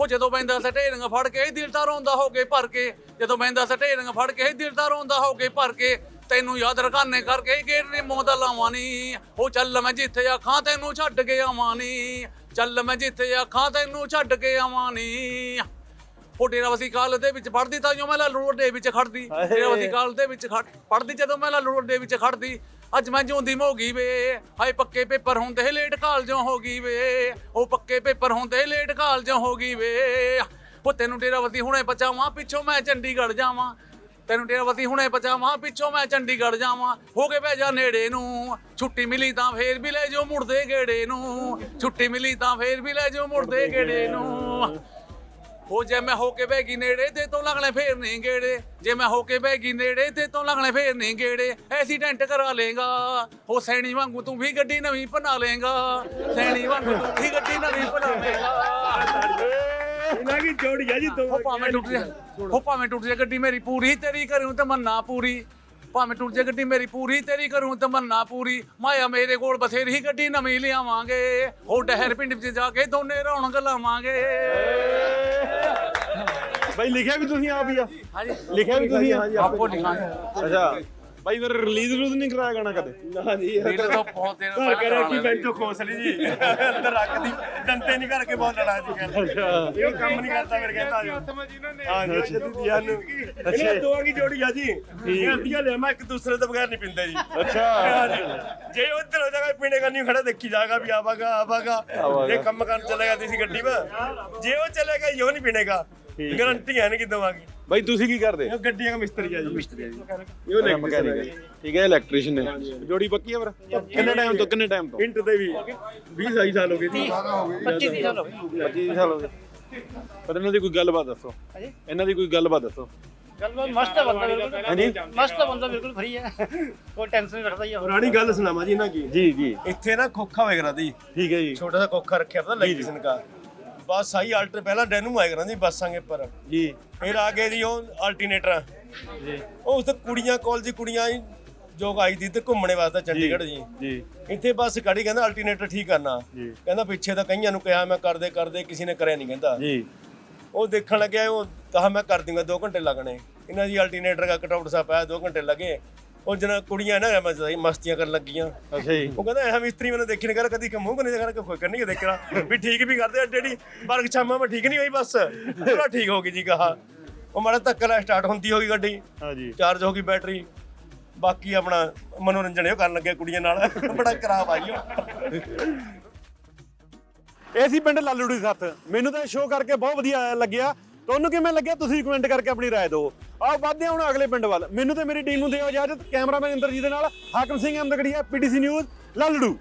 ਉਹ ਜਦੋਂ ਬੈਂਦਾ ਸਟੇਰਿੰਗ ਫੜ ਕੇ ਦਿਲ ਤਾਂ ਰੋਂਦਾ ਹੋ ਕੇ ਭਰ ਕੇ। ਜਦੋਂ ਬੈਂਦਾ ਸਟੇਰਿੰਗ ਫੜ ਕੇ ਦਿਲ ਤਾਂ ਰੋਂਦਾ ਹੋ ਕੇ ਭਰ ਕੇ। ਤੈਨੂੰ ਯਾਦ ਰਖਾਨੇ ਕਰਕੇ ਗੇਟ ਨੀ ਮੋਹ ਦਾ ਲਾਵਾਂ ਨੀ। ਉਹ ਚੱਲ ਮੈਂ ਜਿੱਥੇ ਆਖਾਂ, ਤੈਨੂੰ ਛੱਡ ਕੇ ਆਵਾਂ ਨੀ। ਚੱਲ ਮੈਂ ਜਿੱਥੇ ਆਖਾਂ, ਤੈਨੂੰ ਛੱਡ ਕੇ ਆਵਾਂ ਨੀ। ਉਹ ਡੇਰਾ ਵਸੀ ਕਾਲ ਦੇ ਵਿੱਚ ਪੜਦੀ ਤਾਂ ਜੋ ਮੈਂ ਲਾਲੂ ਰੋਡ ਦੇ ਵਿੱਚ ਖੜਦੀ। ਡੇਰਾ ਵਸੀ ਕਾਲ ਦੇ ਵਿੱਚ ਖੜ ਪੜਦੀ ਜਦੋਂ ਮੈਂ ਲਾਲੂ ਰੋਡ ਦੇ ਵਿੱਚ ਖੜਦੀ। ਅੱਜ ਮੈਂ ਜਿਉਂਦੀ ਮੋਗੀ ਵੇ ਹਾਏ ਪੱਕੇ ਪੇਪਰ ਹੁੰਦੇ ਲੇਟ ਕਾਲ ਜੋ ਹੋ ਗਈ ਵੇ। ਉਹ ਪੱਕੇ ਪੇਪਰ ਹੁੰਦੇ ਲੇਟ ਕਾਲ ਜੋ ਹੋ ਗਈ ਵੇ। ਉਹ ਤੈਨੂੰ ਡੇਰਾ ਵਸੀ ਹੁਣੇ ਬਚਾਵਾਂ ਪਿੱਛੋਂ ਮੈਂ ਚੰਡੀਗੜ੍ਹ ਜਾਵਾਂ। ਤੈਨੂੰ ਡੇਰਾ ਵਸੀ ਹੁਣੇ ਬਚਾਵਾਂ ਪਿੱਛੋਂ ਮੈਂ ਚੰਡੀਗੜ੍ਹ ਜਾਵਾਂ। ਹੋ ਕੇ ਬਹਿ ਜਾ ਨੇੜੇ ਨੂੰ ਛੁੱਟੀ ਮਿਲੀ ਤਾਂ ਫੇਰ ਵੀ ਲੈ ਜਾਓ ਮੁੜਦੇ ਗੇੜੇ ਨੂੰ। ਛੁੱਟੀ ਮਿਲੀ ਤਾਂ ਫੇਰ ਵੀ ਲੈ ਜਾਓ ਮੁੜਦੇ ਗੇੜੇ ਨੂੰ। ਹੋ ਜੇ ਮੈਂ ਹੋ ਕੇ ਬੈਗੀ ਨੇੜੇ ਤੇ ਤੋਂ ਲੱਗਣੇ ਫੇਰ ਨਹੀਂ ਗੇੜੇ ਜੇ ਮੈਂ ਹੋ ਕੇ ਬੈਗੀ ਨੇੜੇ ਤੇ ਤੋਂ ਲੱਗਣੇ ਫੇਰ ਨਹੀਂ ਗੇੜੇ ਐਕਸੀਡੈਂਟ ਕਰਾ ਲੇਗਾ ਹੋ ਸੈਣੀ ਵਾਂਗੂ ਤੂੰ ਵੀ ਗੱਡੀ ਨਵੀਂ ਬਣਾ ਲੇਗਾ ਸੈਣੀ ਵਾਂਗੂ ਤੂੰ ਵੀ ਗੱਡੀ ਨਵੀਂ ਬਣਾ ਲੇਗਾ ਇਹਨਾਂ ਕੀ ਜੋੜੀ ਆ ਜੀ ਦੋ ਹੋ ਭਾਵੇਂ ਟੁੱਟ ਜਾ ਹੋ ਭਾਵੇਂ ਟੁੱਟ ਜਾ ਗੱਡੀ ਮੇਰੀ ਪੂਰੀ ਤੇਰੀ ਕਰੂੰ ਤਮੰਨਾ ਪੂਰੀ ਭਾਵੇਂ ਟੁੱਟ ਜਾ ਗੱਡੀ ਮੇਰੀ ਪੂਰੀ ਤੇਰੀ ਕਰੂੰ ਤਮੰਨਾ ਪੂਰੀ ਮਾਇਆ ਮੇਰੇ ਕੋਲ ਬਥੇਰੀ ਗੱਡੀ ਨਵੀਂ ਲਿਆਵਾਂਗੇ ਉਹ ਡਹਿਰ ਪਿੰਡ ਵਿੱਚ ਜਾ ਕੇ ਦੋਨੇ ਰੌਣਕ ਲਾਵਾਂਗੇ ਬਾਈ ਲਿਖਿਆ ਵੀ ਤੁਸੀਂ ਆਪ ਹੀ ਆ। ਹਾਂਜੀ। ਲਿਖਿਆ ਵੀ ਤੁਸੀਂ ਆ। ਆਪੋ ਲਿਖਾਂਗੇ ਅੱਛਾ। ਬਾਈ ਫਿਰ ਰਿਲੀਜ਼ ਰੂਜ਼ ਨਹੀਂ ਕਰਾਇਆ ਗਾਣਾ ਕਦੇ? ਨਾ ਜੀ। ਰੀਲ ਤੋਂ ਬਹੁਤ ਦੇਰ ਘਰ ਕਰਿਆ ਕਿ ਬੈਂਟੋ ਖੋਸਲੀ ਜੀ। ਅੰਦਰ ਰੱਖਦੀ ਦੰਤੇ ਨਹੀਂ ਕਰਕੇ ਬਹੁਤ ਲੜਾ ਜੀ ਕਹਿੰਦਾ ਇਹ ਕੰਮ ਨਹੀਂ ਕਰਦਾ ਮੇਰੇ ਕਹਿੰਦਾ ਜੀ। ਆਤਮਾ ਜੀ ਨੇ। ਹਾਂ ਜੀ ਜਦੀ ਯਾਰ ਨੂੰ ਅੱਛਾ। ਦੋਆਂ ਦੀ ਜੋੜੀ ਆ ਜੀ। ਇਹ ਅੱਧੀਆਂ ਲੈ ਮੈਂ ਇੱਕ ਦੂਸਰੇ ਤੋਂ ਬਗੈਰ ਨਹੀਂ ਪਿੰਦੇ ਜੀ। ਅੱਛਾ। ਜੇ ਉੱਧਰ ਹੋ ਜਾਗਾ ਪੀਣੇ ਕਰਨੀ ਖੜਾ ਦੇਖੀ ਜਾਗਾ ਵੀ ਆਵਾਗਾ ਆਵਾਗਾ ਇਹ ਕੰਮ ਕਰਨ ਚਲੇਗਾ ਤੁਸੀਂ ਗੱਡੀ 'ਵਾ ਜੇ ਉਹ ਚਲੇਗਾ ਯੋ ਨਹੀਂ ਪੀਣੇਗਾ। ਠੀਕ ਹੈ। ਗਰੰਟੀਆਂ ਨੇ ਕਿਦਾਂ ਆ ਬਾਈ ਤੁਸੀਂ ਕੀ ਕਰਦੇ? ਇਹ ਗੱਡੀਆਂ ਦਾ ਮਿਸਤਰੀ ਆ ਜੀ। ਮਿਸਤਰੀ ਆ ਜੀ। ਇਹ ਉਹ ਹੈ। ਠੀਕ ਹੈ ਇਲੈਕਟ੍ਰੀਸ਼ੀਅਨ ਨੇ ਜੋੜੀ ਪੱਕੀ ਹੈ ਫਿਰ? ਕਿੰਨੇ ਟਾਈਮ ਤੋਂ ਕਿੰਨੇ ਟਾਈਮ ਤੋਂ? ਪਿੰਟ ਤੇ ਵੀ 20 ਸਾਈ ਸਾਲ ਹੋ ਗਏ ਜੀ। 25 ਸਾਲ ਹੋ ਗਏ। 25 ਸਾਲ ਹੋ ਗਏ। ਪਰ ਇਹਨਾਂ ਦੀ ਕੋਈ ਗੱਲਬਾਤ ਦੱਸੋ। ਹਾਂਜੀ? ਇਹਨਾਂ ਦੀ ਕੋਈ ਗੱਲਬਾਤ ਦੱਸੋ। ਗੱਲਬਾਤ ਮਸਤ ਹੈ ਬੰਦਾ ਬਿਲਕੁਲ। ਹਾਂਜੀ? ਮਸਤ ਹੈ ਬੰਦਾ ਬਿਲਕੁਲ ਫਰੀ ਹੈ। ਕੋਈ ਟੈਨਸ਼ਨ ਨਹੀਂ ਰੱਖਦਾ ਹੀ ਹੋਰ ਪੁਰਾਣੀ ਗੱਲ ਸੁਣਾਵਾ ਜੀ ਇਹਨਾਂ ਕੀ ਜੀ ਜੀ। ਇੱਥੇ ਨਾ ਖੋਖਾ ਵਗੈਰਾ ਦੀ ਠੀਕ ਹੈ ਜੀ। ਛੋਟਾ ਜਿਹਾ ਖੋਖਾ ਰੱਖਿਆ ਪਤਾ ਲੱਗੀ ਕਿਸੇ ਨੇ ਬਸ ਆਈ ਆਲਟਰ ਪਹਿਲਾਂ ਡੈਨੂ ਆਇਆ ਕਰਾਂ ਜੀ ਬੱਸਾਂ ਜੀ। ਫਿਰ ਆ ਗਏ ਜੀ ਉਹ ਅਲਟਰਨੇਟਰਾਂ ਜੀ। ਉਹ ਉਸ ਕੁੜੀਆਂ ਕਾਲਜ ਦੀ ਕੁੜੀਆਂ ਹੀ ਜੋ ਆਈ ਦੀ ਤੇ ਘੁੰਮਣੇ ਵਾਸਤੇ ਚੰਡੀਗੜ੍ਹ ਜੀ। ਜੀ। ਇੱਥੇ ਬੱਸ ਕੜੀ ਕਹਿੰਦਾ ਅਲਟਰਨੇਟਰ ਠੀਕ ਕਰਨਾ ਕਹਿੰਦਾ ਪਿੱਛੇ ਤਾਂ ਕਈਆਂ ਨੂੰ ਕਿਹਾ ਮੈਂ ਕਰਦੇ ਕਰਦੇ ਕਿਸੇ ਨੇ ਕਰਿਆ ਨਹੀਂ ਕਹਿੰਦਾ। ਜੀ। ਉਹ ਦੇਖਣ ਲੱਗਿਆ ਉਹ ਕਹਾ ਮੈਂ ਕਰ ਦੂੰਗਾ 2 ਘੰਟੇ ਲੱਗਣੇ। ਇਹਨਾਂ ਦੀ ਅਲਟਰਨੇਟਰ ਦਾ ਕਟਆਊਟ ਸਾ ਪਾਇਆ 2 ਘੰਟੇ ਲੱਗੇ। ਉਹ ਜਨਾ ਕੁੜੀਆਂ ਨਾ ਮਸਤੀ- ਮਸਤੀਆਂ ਕਰਨ ਲੱਗੀਆਂ। ਅੱਛਾ ਜੀ। ਉਹ ਕਹਿੰਦਾ ਇਹ ਮਿਸਤਰੀ ਮੈਨੂੰ ਦੇਖੀ ਨਹੀਂ ਕਰ ਕਦੀ ਕਿ ਮੂੰਹ ਕਨੇ ਕਰ ਕੋਈ ਕਰਨੀ ਦੇਖਣਾ। ਵੀ ਠੀਕ ਵੀ ਕਰਦੇ ਅੱਡੇ ਦੀ ਪਰ ਛਾਮਾ ਮੈਂ ਠੀਕ ਨਹੀਂ ਹੋਈ ਬਸ। ਪੂਰਾ ਠੀਕ ਹੋ ਗਈ ਜੀ ਕਹਾ ਉਹ ਮਾੜਾ ਧੱਕਾ ਨਾਲ ਸਟਾਰਟ ਹੁੰਦੀ ਹੋਗੀ ਗੱਡੀ। ਹਾਂ ਜੀ। ਚਾਰਜ ਹੋ ਗਈ ਬੈਟਰੀ ਬਾਕੀ ਆਪਣਾ ਮਨੋਰੰਜਨ ਇਹ ਕਰਨ ਲੱਗੇ ਕੁੜੀਆਂ ਨਾਲ। ਬੜਾ ਖਰਾਬ ਆਈ ਉਹ। ਇਹ ਸੀ ਪਿੰਡ ਲਾਲੂੜੀ ਸੱਤ ਮੈਨੂੰ ਤਾਂ ਸ਼ੋਅ ਕਰਕੇ ਬਹੁਤ ਵਧੀਆ ਲੱਗਿਆ। ਤੁਹਾਨੂੰ ਕਿਵੇਂ ਲੱਗਿਆ ਤੁਸੀਂ ਕਮੈਂਟ ਕਰਕੇ ਆਪਣੀ رائے ਦਿਓ ਆਓ ਵੱਧਦੇ ਹਾਂ ਹੁਣ ਅਗਲੇ ਪਿੰਡ ਵੱਲ ਮੈਨੂੰ ਤੇ ਮੇਰੀ ਟੀਮ ਨੂੰ ਦਿਓ ਇਜਾਜ਼ਤ ਕੈਮਰਾਮੈਨ ਇੰਦਰਜੀਤ ਦੇ ਨਾਲ ਹਾਕਮ ਸਿੰਘ ਅਮਦਗੜੀਆ ਪੀਟੀਸੀ ਨਿਊਜ਼ ਲਾਲੜੂ